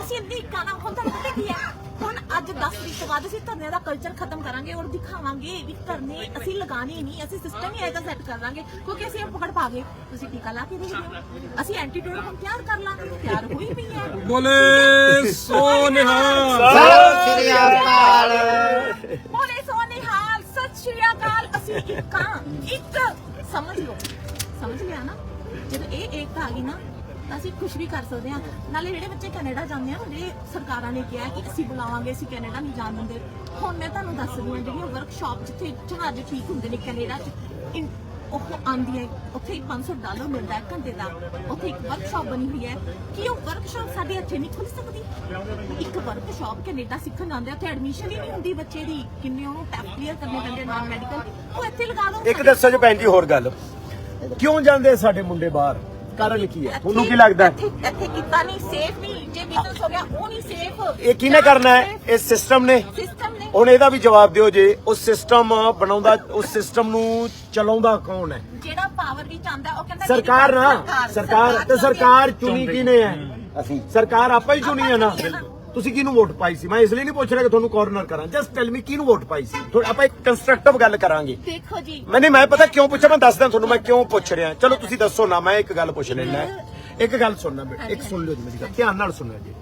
ਅਸੀਂ ਇੰਨੇ ਇੱਕ ਆ ਨਾ ਹੁਣ ਤੁਹਾਨੂੰ ਪਤਾ ਕੀ ਆ? ਹੁਣ ਅੱਜ 10 ਤਰੀਕ ਤੋਂ ਬਾਅਦ ਅਸੀਂ ਧਰਨੇ ਦਾ ਕਲਚਰ ਖਤਮ ਕਰਾਂਗੇ ਔਰ ਦਿਖਾਵਾਂਗੇ ਵੀ ਧਰਨੇ ਅਸੀਂ ਲਗਾਣੇ ਨਹੀਂ ਅਸੀਂ ਸਿਸਟਮ ਹੀ ਐਸਾ ਸੈੱਟ ਕਰ ਲਾਂਗੇ ਕਿਉਂਕਿ ਅਸੀਂ ਇਹ ਪਕੜ ਪਾ ਗਏ ਤੁਸੀਂ ਟੀਕਾ ਲਾ ਕੇ ਦੇਖਦੇ ਹੋ। ਅਸੀਂ ਐਂਟੀਡੋਟ ਹੁਣ ਤਿਆਰ ਕਰ ਲਾਂਗੇ ਤਿਆਰ ਹੋਈ ਪਈ ਹੈ। ਬੋਲੇ ਸੋ ਨਿਹਾਲ। ਬੋਲੇ ਸੋ ਨਿਹਾਲ ਸਤਿ ਸ਼੍ਰੀ ਅਕਾਲ। ਅਸੀਂ ਇੱਕ ਇੱਕ ਸਮਝ ਲਓ। ਸਮਝ ਲਿਆ ਨਾ? ਜਦੋਂ ਇਹ ਏਕਤਾ ਆ ਗਈ ਨਾ, ਤਾਂ ਅਸੀਂ ਕੁਝ ਵੀ ਕਰ ਸਕਦੇ ਹਾਂ। ਨਾਲੇ ਜਿਹੜੇ ਬੱਚੇ ਕੈਨੇਡਾ ਜਾਂਦੇ ਆ, ਜਿਹੜੇ ਸਰਕਾਰਾਂ ਨੇ ਕਿਹਾ ਕਿ ਅਸੀਂ ਬੁਲਾਵਾਂਗੇ, ਅਸੀਂ ਕੈਨੇਡਾ ਨਹੀਂ ਜਾਣ ਦਿੰਦੇ। ਹੁਣ ਮੈਂ ਤੁਹਾਨੂੰ ਦੱਸ ਰਹੀ ਹਾਂ, ਜਿਹੜੀਆਂ ਵਰਕਸ਼ਾਪ ਜਿੱਥੇ ਜਹਾਜ਼ ਠੀਕ ਹੁੰਦੇ ਨੇ ਕੈਨੇਡਾ 'ਚ ਉਹ ਆਂਦੀ ਹੈ, ਉੱਥੇ 500 ਡਾਲਰ ਮਿਲਦਾ ਹੈ ਘੰਟੇ ਦਾ। ਉੱਥੇ ਇੱਕ ਵਰਕਸ਼ਾਪ ਬਣੀ ਹੋਈ ਹੈ। ਕੀ ਉਹ ਵਰਕਸ਼ਾਪ ਸਾਡੇ ਇੱਥੇ ਨਹੀਂ ਖੁੱਲ ਸਕਦੀ? ਇੱਕ ਵਰਕਸ਼ਾਪ ਕੈਨੇਡਾ ਸਿੱਖਣ ਜਾਂਦੇ ਉੱਥੇ ਐਡਮਿਸ਼ਨ ਹੀ ਨਹੀਂ ਹੁੰਦੀ ਬੱਚੇ ਦੀ। ਕਿੰਨੇ ਉਹਨੂੰ ਟੈਸਟ ਕਲੀਅਰ ਕਰਨੇ ਪੈਂਦੇ ਨਾਨ ਮੈਡੀਕਲ ਉਹ ਇੱਥੇ ਲਗਾ ਲਓ ਇੱਕ ਦੱਸੋ ਜੀ ਭੈਣ ਜੀ ਹੋਰ ਗੱਲ। ਕਿਉਂ ਜਾਂਦੇ ਸਾਡੇ ਮੁੰਡੇ ਬਾਹਰ? ਕਾਰਨ ਕੀ ਹੈ? ਤੁਹਾਨੂੰ ਕੀ ਲੱਗਦਾ ਹੈ? ਇੱਥੇ ਇੱਥੇ ਕੀਤਾ ਨਹੀਂ ਸੇਫ ਨਹੀਂ। ਜੇ ਬਿਜ਼ਨਸ ਹੋ ਗਿਆ ਉਹ ਨਹੀਂ ਸੇਫ ਇਹ ਕਿਹਨੇ ਕਰਨਾ ਹੈ? ਇਸ ਸਿਸਟਮ ਨੇ? ਸਿਸਟਮ ਨੇ। ਹੁਣ ਇਹਦਾ ਵੀ ਜਵਾਬ ਦਿਓ ਜੇ ਉਹ ਸਿਸਟਮ ਬਣਾਉਂਦਾ ਉਸ ਸਿਸਟਮ ਨੂੰ ਚਲਾਉਂਦਾ ਕੌਣ ਹੈ? ਜਿਹੜਾ ਪਾਵਰ ਵਿੱਚ ਆਂਦਾ ਉਹ ਕਹਿੰਦਾ ਸਰਕਾਰ ਨਾ ਸਰਕਾਰ ਤੇ ਸਰਕਾਰ ਚੁਣੀ ਕਿਨੇ ਹੈ? ਅਸੀਂ। ਸਰਕਾਰ ਆਪਾਂ ਹੀ ਚੁਣੀ ਹੈ ਨਾ? ਤੁਸੀਂ ਕਿਹਨੂੰ ਵੋਟ ਪਾਈ ਸੀ? ਮੈਂ ਇਸ ਲਈ ਨਹੀਂ ਪੁੱਛ ਰਿਹਾ ਕਿ ਤੁਹਾਨੂੰ ਕਾਰਨਰ ਕਰਾਂ। ਜਸਟ ਟੈਲ ਮੀ ਕਿਹਨੂੰ ਵੋਟ ਪਾਈ ਸੀ? ਥੋੜ੍ਹਾ ਆਪਾਂ ਇੱਕ ਕੰਸਟਰਕਟਿਵ ਗੱਲ ਕਰਾਂਗੇ। ਦੇਖੋ ਜੀ। ਮੈਂ ਨਹੀਂ ਮੈਂ ਪਤਾ ਕਿਉਂ ਪੁੱਛਿਆ? ਮੈਂ ਦੱਸਦਾ ਤੁਹਾਨੂੰ ਮੈਂ ਕਿਉਂ ਪੁੱਛ ਰਿਹਾ। ਚਲੋ ਤੁਸੀਂ ਦੱਸੋ ਨਾ ਮੈਂ ਇੱਕ ਗੱਲ ਪੁੱਛ ਲੈਣਾ ਇੱਕ ਗੱਲ ਸੁਣਨਾ ਬੇਟਾ ਇੱਕ ਸੁਣ ਲਿਓ ਜੀ ਮੇਰੀ ਗੱਲ। ਧਿਆਨ ਨਾਲ ਸੁਣਿਓ ਜੀ।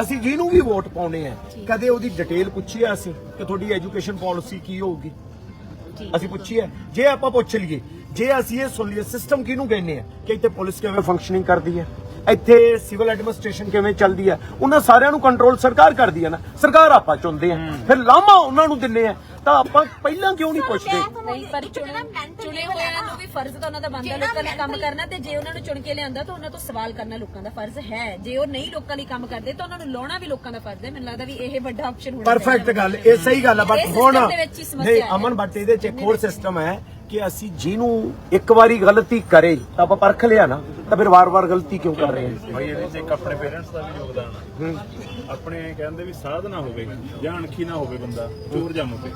ਅਸੀਂ ਜਿਹਨੂੰ ਵੀ ਵੋਟ ਪਾਉਣੇ ਆ ਕਦੇ ਉਹਦੀ ਡਿਟੇਲ ਪੁੱਛੀ ਆ ਅਸੀਂ ਕਿ ਤੁਹਾਡੀ ਐਜੂਕੇਸ਼ਨ ਪਾਲਿਸੀ ਕੀ ਹੋਊਗੀ? ਅਸੀਂ ਪੁੱਛੀ ਹੈ ਜੇ ਆਪਾਂ ਪੁੱਛ ਲਈਏ ਜੇ ਅਸੀਂ ਇਹ ਸੁਣ ਲਈਏ ਸਿਸਟਮ ਕਿਹਨੂੰ ਕਹਿੰਦੇ ਆ? ਕਿ ਇੱਥੇ ਪੁਲਿਸ ਕਿਵੇਂ ਫੰਕਸ਼ਨਿੰਗ ਕਰਦੀ ਹੈ ਇੱਥੇ ਸਿਵਲ ਐਡਮਿਨਿਸਟ੍ਰੇਸ਼ਨ ਕਿਵੇਂ ਚੱਲਦੀ ਹੈ ਉਹਨਾਂ ਸਾਰਿਆਂ ਨੂੰ ਕੰਟਰੋਲ ਸਰਕਾਰ ਕਰਦੀ ਹੈ ਨਾ ਸਰਕਾਰ ਆਪਾਂ ਚੁਣਦੇ ਆ ਫਿਰ ਲਾਮਾ ਉਹਨਾਂ ਨੂੰ ਦਿੰਨੇ ਆ ਤਾਂ ਆਪਾਂ ਪਹਿਲਾਂ ਕਿਉਂ ਨਹੀਂ ਪੁੱਛਦੇ? ਨਹੀਂ ਪਰ ਚੁਣੇ ਚੁਣੇ ਹੋਇਆਂ ਨੂੰ ਵੀ ਫਰਜ਼ ਤਾਂ ਉਹਨਾਂ ਦਾ ਬਣਦਾ ਲੋਕਾਂ ਲਈ ਕੰਮ ਕਰਨਾ ਤੇ ਜੇ ਉਹਨਾਂ ਨੂੰ ਚੁਣ ਕੇ ਲਿਆਂਦਾ ਤਾਂ ਉਹਨਾਂ ਤੋਂ ਸਵਾਲ ਕਰਨਾ ਲੋਕਾਂ ਦਾ ਫਰਜ਼ ਹੈ। ਜੇ ਉਹ ਨਹੀਂ ਲੋਕਾਂ ਲਈ ਕੰਮ ਕਰਦੇ ਤਾਂ ਉਹਨਾਂ ਨੂੰ ਲਾਉਣਾ ਵੀ ਲੋਕਾਂ ਦਾ ਫਰਜ਼ ਹੈ। ਮੈਨੂੰ ਲੱਗਦਾ ਵੀ ਇਹ ਵੱਡਾ ਆਪਸ਼ਨ ਹੋਣਾ ਪਰਫੈਕਟ ਗੱਲ ਇਹ ਸਹੀ ਗੱਲ ਆ ਬਟ ਹੁਣ ਨਹੀਂ। ਅਮਨ ਬਟ ਇਹਦੇ ਚ ਇੱਕ ਹੋਰ ਸਿਸਟਮ ਹੈ ਕਿ ਅਸੀਂ ਜਿਹਨੂੰ ਇੱਕ ਵਾਰੀ ਗਲਤੀ ਕਰੇ ਤਾਂ ਆਪਾਂ ਪਰਖ ਲਿਆ ਨਾ। ਤਾਂ ਫਿਰ ਵਾਰ-ਵਾਰ ਗਲਤੀ ਕਿਉਂ ਕਰ ਰਹੇ ਹਾਂ? ਭਾਈ ਇਹਦੇ 'ਚ ਇੱਕ ਆਪਣੇ ਪੇਰੈਂਟਸ ਦਾ ਵੀ ਯੋਗਦਾਨ ਆ। ਆਪਣੇ ਕਹਿੰਦੇ ਵੀ ਸਾਧ ਨਾ ਹੋਵੇ ਜਾਂ ਅਣਖੀ ਨਾ ਹੋਵੇ ਬੰਦਾ ਚੋਰ ਜੰਮ ਪਏ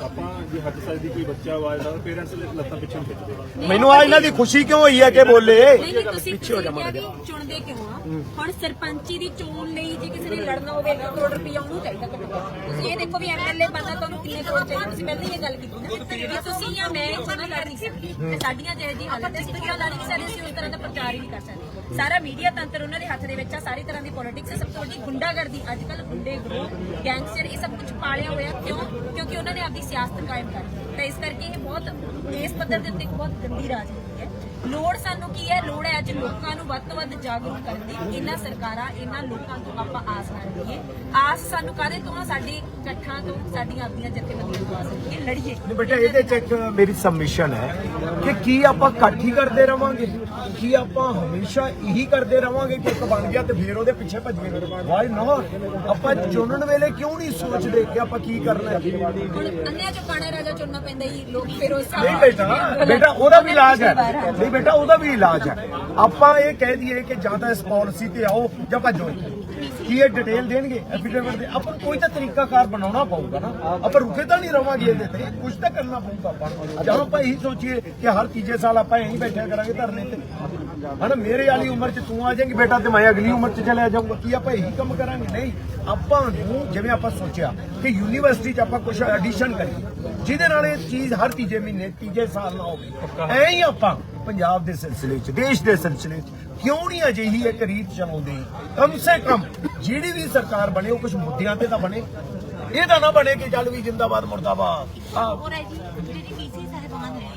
ਆਪਾਂ ਜੇ ਹੱਕ ਸਕਦੀ ਕੋਈ ਬੱਚਾ ਆਵਾਜ਼ ਦਾ ਪੇਰੈਂਟਸ ਲੱਤਾਂ ਪਿੱਛੇ ਖਿੱਚਦੇ ਮੈਨੂੰ ਆ ਇਹਨਾਂ ਦੀ ਖੁਸ਼ੀ ਕਿਉਂ ਹੋਈ ਹੈ ਕਿ ਬੋਲੇ? ਨਹੀਂ ਨਹੀਂ ਤੁਸੀਂ ਪਿੱਛੇ ਕਿਹਾ ਵੀ ਚੁਣਦੇ ਕਿਉਂ ਆ? ਹੁਣ ਸਰਪੰਚੀ ਦੀ ਚੋਣ ਲਈ ਜੇ ਕਿਸੇ ਨੇ ਲੜਨਾ ਹੋਵੇ 1 ਕਰੋੜ ਰੁਪਇਆ ਉਹਨੂੰ ਚਾਹੀਦਾ ਘੱਟੋ ਘੱਟ। ਤੁਸੀਂ ਇਹ ਦੇਖੋ ਵੀ ਐਮਐਲਏ ਬੰਦਾ ਤੁਹਾਨੂੰ ਕਿੰਨੇ ਕਰੋੜ ਚਾਹੀਦੇ। ਤੁਸੀਂ ਪਹਿਲਾਂ ਹੀ ਇਹ ਗੱਲ ਕੀਤੀ ਨਾ। ਵੀ ਤੁਸੀਂ ਜਾਂ ਮੈਂ ਚੋਣਾਂ ਲੜ ਨਹੀਂ ਸਕਦੀ। ਤੇ ਸਾਡੀਆਂ ਜਿਹੇ ਜੀ ਹਾਲਤ ਹੈ ਅਸੀਂ ਚੋਣਾਂ ਲੜ ਅਸੀਂ ਉਸ ਤਰ੍ਹਾਂ ਦਾ ਪ੍ਰਚਾਰ ਹੀ ਨਹੀਂ ਕਰ ਸਕਦੇ। ਸਾਰਾ ਮੀਡੀਆ ਤੰਤਰ ਉਹਨਾਂ ਦੇ ਹੱਥ ਦੇ ਵਿੱਚ ਆ, ਸਾਰੀ ਤਰ੍ਹਾਂ ਦੀ ਪੋਲਿਟਿਕਸ ਸਭ ਤੋਂ ਵੱਡੀ ਗੁੰਡਾਗਰਦੀ ਅੱਜ ਕੱਲ ਗੁੰਡੇ ਗਰੋਹ ਗੈਂਗਸਟਰ ਇਹ ਸਭ ਕੁਝ ਪਾਲਿਆ ਹੋਇਆ। ਕਿਉਂ? ਕਿਉਂਕਿ ਉਹਨਾਂ ਨੇ ਆਪਣੀ ਸਿਆਸਤ ਕਾਇਮ ਕਰ ਤਾਂ ਇਸ ਕਰਕੇ ਇਹ ਬਹੁਤ, ਇਸ ਪੱਧਰ ਦੇ ਉੱਤੇ ਬਹੁਤ ਗੰਦੀ ਰਾਜਨੀਤੀ ਹੈ। ਲੋੜ ਸਾਨੂੰ ਕੀ ਹੈ? ਲੋੜ ਹੈ ਅੱਜ ਲੋਕਾਂ ਨੂੰ ਵੱਧ ਤੋਂ ਵੱਧ ਜਾਗਰੂਕ ਕਰਨ ਦੀ। ਇਹਨਾਂ ਸਰਕਾਰਾਂ ਇਹਨਾਂ ਲੋਕਾਂ ਤੋਂ ਆਪਾਂ ਆਸ ਰੱਖੀਏ। ਆਸ ਸਾਨੂੰ ਕਾਹਦੇ ਤੋਂ ਆ? ਸਾਡੀ ਇਕੱਠਾਂ ਤੋਂ ਸਾਡੀਆਂ ਆਪਣੀਆਂ ਜਥੇਬੰਦੀਆਂ ਤੋਂ ਆਸ ਰੱਖੀਏ। ਲੜੀਏ। ਨਹੀਂ ਬੇਟਾ ਇਹਦੇ ਚ ਇੱਕ ਮੇਰੀ ਸਬਮਿਸ਼ਨ ਹੈ ਕਿ ਕੀ ਆਪਾਂ ਇਕੱਠ ਕਰਦੇ ਰਵਾਂਗੇ? ਕੀ ਆਪਾਂ ਹਮੇਸ਼ਾ ਇਹੀ ਕਰਦੇ ਰਵਾਂਗੇ ਕਿ ਇੱਕ ਬਣ ਗਿਆ ਤੇ ਫੇਰ ਉਹਦੇ ਪਿੱਛੇ ਭੱਜੀਏ? ਵਾਈ ਨੋਟ ਆਪਾਂ ਚੁਣਨ ਵੇਲੇ ਕਿਉਂ ਨਹੀਂ ਸੋਚਦੇ ਕਿ ਆਪਾਂ ਕੀ ਕਰਨਾ ਹੈ? ਹੁਣ ਅੰਨਿਆਂ ਚੋਂ ਕਾਣਾ ਰਾਜਾ ਚੁਣਨਾ ਪੈਂਦਾ ਹੀ ਲੋਕ ਫਿਰ ਉਸ ਨਹੀਂ ਬੇਟਾ ਬੇਟਾ ਉਹਦਾ ਵੀ ਇਲਾਜ ਹੈ। ਨਹੀਂ ਬੇਟਾ ਉਹਦਾ ਵੀ ਇਲਾਜ ਹੈ। ਆਪਾਂ ਇਹ ਕਹਿ ਦਈਏ ਕਿ ਜਾਂ ਤਾਂ ਇਸ ਪਾਲਿਸੀ ਤੇ ਆਓ ਜਾਂ ਭੱਜੋ ਕੀ ਇਹ ਡਿਟੇਲ ਦੇਣਗੇ? ਐਫੀਡੇਵਿਟ ਦੇ ਆਪਾਂ ਕੋਈ ਤਾਂ ਤਰੀਕਾਕਾਰ ਬਣਾਉਣਾ ਪਊਗਾ ਨਾ। ਆਪਾਂ ਰੁਕੇ ਤਾਂ ਨਹੀਂ ਰਵਾਂਗੇ ਇਹਦੇ ਤੇ। ਕੁਝ ਤਾਂ ਕਰਨਾ ਪਊਗਾ ਆਪਾਂ ਜਾਂ ਆਪਾਂ ਇਹੀ ਸੋਚੀਏ ਕਿ ਹਰ ਤੀਜੇ ਸਾਲ ਆਪਾਂ ਇਹੀ ਬੈਠਿਆ ਕਰਾਂਗੇ ਧਰਨੇ ਤੇ। ਹਨਾ ਮੇਰੇ ਵਾਲੀ ਉਮਰ 'ਚ ਤੂੰ ਆ ਜਾਏਂਗੀ ਬੇਟਾ ਤੇ ਮੈਂ ਅਗਲੀ ਉਮਰ 'ਚ ਚਲਿਆ ਜਾਊਂਗਾ। ਕੀ ਆਪਾਂ ਇਹੀ ਕੰਮ ਕਰਾਂਗੇ? ਨਹੀਂ। ਆਪਾਂ ਨੂੰ ਜਿਵੇਂ ਆਪਾਂ ਸੋਚਿਆ ਕਿ ਯੂਨੀਵਰਸਿਟੀ 'ਚ ਆਪਾਂ ਕੁਝ ਐਡੀਸ਼ਨ ਕਰੀਏ ਜਿਹਦੇ ਨਾਲ ਇਹ ਚੀਜ਼ ਹਰ ਤੀਜੇ ਮਹੀਨੇ ਤੀਜੇ ਸਾਲ ਨਾ ਹੋਵੇ। ਐ ਹੀ ਆਪਾਂ ਪੰਜਾਬ ਦੇ ਸਿਲਸਿਲੇ 'ਚ ਦੇਸ਼ ਦੇ ਸਿਲਸਿਲੇ 'ਚ ਕਿਉਂ ਨਹੀਂ ਅਜਿਹੀ ਇੱਕ ਰੀਤ ਚਲਾਉਂਦੇ ਕਮ ਸੇ ਕਮ ਜਿਹੜੀ ਵੀ ਸਰਕਾਰ ਬਣੇ ਉਹ ਕੁਝ ਮੁੱਦਿਆਂ ਤੇ ਤਾਂ ਬਣੇ। ਇਹ ਤਾਂ ਨਾ ਬਣੇ ਕਿ ਚੱਲ ਵੀ ਜਿੰਦਾਬਾਦ ਮੁਰਦਾਬਾਦ। ਆਹ ਹੋਰ ਹੈ ਜੀ ਜਿਹੜੇ ਡੀਸੀ ਸਾਹਿਬਾਨ ਨੇ।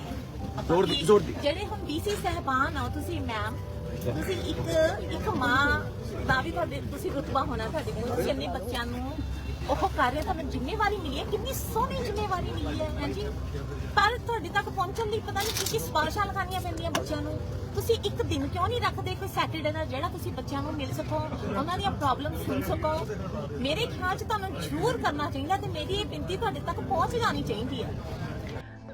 ਆਪਾਂ ਜ਼ੋਰ ਦੀ- ਕੀ- ਜ਼ੋਰ ਦੀ। ਜਿਹੜੇ ਹੁਣ ਡੀਸੀ ਸਾਹਿਬਾਨ ਆ ਤੁਸੀਂ ਮੈਮ ਤੁਸੀਂ ਇੱਕ ਇੱਕ ਮਾਂ ਦਾ ਵੀ ਤੁਹਾਡੇ ਤੁਸੀਂ ਰੁਤਬਾ ਹੋਣਾ ਤੁਹਾਡੇ ਕੋਲ ਤੁਸੀਂ ਆਪਣੇ ਬੱਚਿਆਂ ਨੂੰ ਉਹ ਕਰ ਰਹੇ, ਤੁਹਾਨੂੰ ਜ਼ਿੰਮੇਵਾਰੀ ਮਿਲੀ ਹੈ, ਕਿੰਨੀ ਸੋਹਣੀ ਜ਼ਿੰਮੇਵਾਰੀ ਮਿਲੀ ਹੈ ਹੈ ਜੀ। ਪਰ ਤੁਹਾਡੇ ਤੱਕ ਪਹੁੰਚਣ ਲਈ ਪਤਾ ਨਹੀਂ ਕੀ ਕੀ ਸਪਾਰਸ਼ਾਂ ਲਗਾਉਣੀਆਂ ਪੈਂਦੀਆਂ ਬੱਚਿਆਂ ਨੂੰ। ਤੁਸੀਂ ਇੱਕ ਦਿਨ ਕਿਉਂ ਨਹੀਂ ਰੱਖਦੇ ਕੋਈ ਸੈਟਰਡੇ ਦਾ ਜਿਹੜਾ ਤੁਸੀਂ ਬੱਚਿਆਂ ਨੂੰ ਮਿਲ ਸਕੋ, ਉਹਨਾਂ ਦੀਆਂ ਪ੍ਰੋਬਲਮ ਸੁਣ ਸਕੋ? ਮੇਰੇ ਖਿਆਲ 'ਚ ਤੁਹਾਨੂੰ ਜ਼ਰੂਰ ਕਰਨਾ ਚਾਹੀਦਾ ਤੇ ਮੇਰੀ ਇਹ ਬੇਨਤੀ ਤੁਹਾਡੇ ਤੱਕ ਪਹੁੰਚ ਜਾਣੀ ਚਾਹੀਦੀ ਹੈ।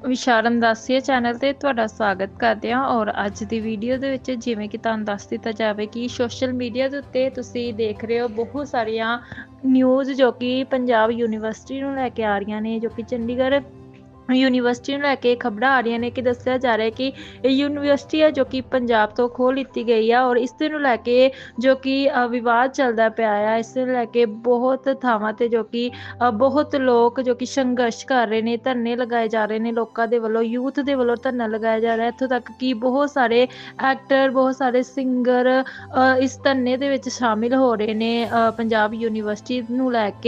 ਵਿਸ਼ਾਰਮ ਦਾਸੀਆ ਚੈਨਲ ਤੇ ਤੁਹਾਡਾ ਸਵਾਗਤ ਕਰਦੇ ਹਾਂ ਔਰ ਅੱਜ ਦੀ ਵੀਡੀਓ ਦੇ ਵਿੱਚ ਜਿਵੇਂ ਕਿ ਤੁਹਾਨੂੰ ਦੱਸ ਦਿੱਤਾ ਜਾਵੇ ਕਿ ਸੋਸ਼ਲ ਮੀਡੀਆ ਦੇ ਉੱਤੇ ਤੁਸੀਂ ਦੇਖ ਰਹੇ ਹੋ ਬਹੁਤ ਸਾਰੀਆਂ ਨਿਊਜ਼ ਜੋ ਕਿ ਪੰਜਾਬ ਯੂਨੀਵਰਸਿਟੀ ਨੂੰ ਲੈ ਕੇ ਆ ਰਹੀਆਂ ਨੇ, ਜੋ ਕਿ ਚੰਡੀਗੜ੍ਹ ਯੂਨੀਵਰਸਿਟੀ ਨੂੰ ਲੈ ਕੇ ਖਬਰਾਂ ਆ ਰਹੀਆਂ ਨੇ ਕਿ ਦੱਸਿਆ ਜਾ ਰਿਹਾ ਹੈ ਕਿ ਇਹ ਯੂਨੀਵਰਸਿਟੀ ਹੈ ਜੋ ਕਿ ਪੰਜਾਬ ਤੋਂ ਖੋਹ ਲਿੱਤੀ ਗਈ ਆ ਔਰ ਇਸ ਨੂੰ ਲੈ ਕੇ ਜੋ ਕਿ ਵਿਵਾਦ ਚੱਲਦਾ ਪਿਆ ਆ। ਇਸ ਨੂੰ ਲੈ ਕੇ ਬਹੁਤ ਥਾਵਾਂ ਤੇ ਜੋ ਕਿ ਬਹੁਤ ਲੋਕ ਜੋ ਕਿ ਸੰਘਰਸ਼ ਕਰ ਰਹੇ ਨੇ, ਧਰਨੇ ਲਗਾਏ ਜਾ ਰਹੇ ਨੇ, ਲੋਕਾਂ ਦੇ ਵੱਲੋਂ, ਯੂਥ ਦੇ ਵੱਲੋਂ ਧਰਨਾ ਲਗਾਇਆ ਜਾ ਰਿਹਾ ਇੱਥੋਂ ਤੱਕ ਕਿ ਬਹੁਤ ਸਾਰੇ ਐਕਟਰ, ਬਹੁਤ ਸਾਰੇ ਸਿੰਗਰ ਇਸ ਧਰਨੇ ਦੇ ਵਿੱਚ ਸ਼ਾਮਿਲ ਹੋ ਰਹੇ ਨੇ ਪੰਜਾਬ ਯੂਨੀਵਰਸਿਟੀ ਨੂੰ ਲੈ ਕੇ।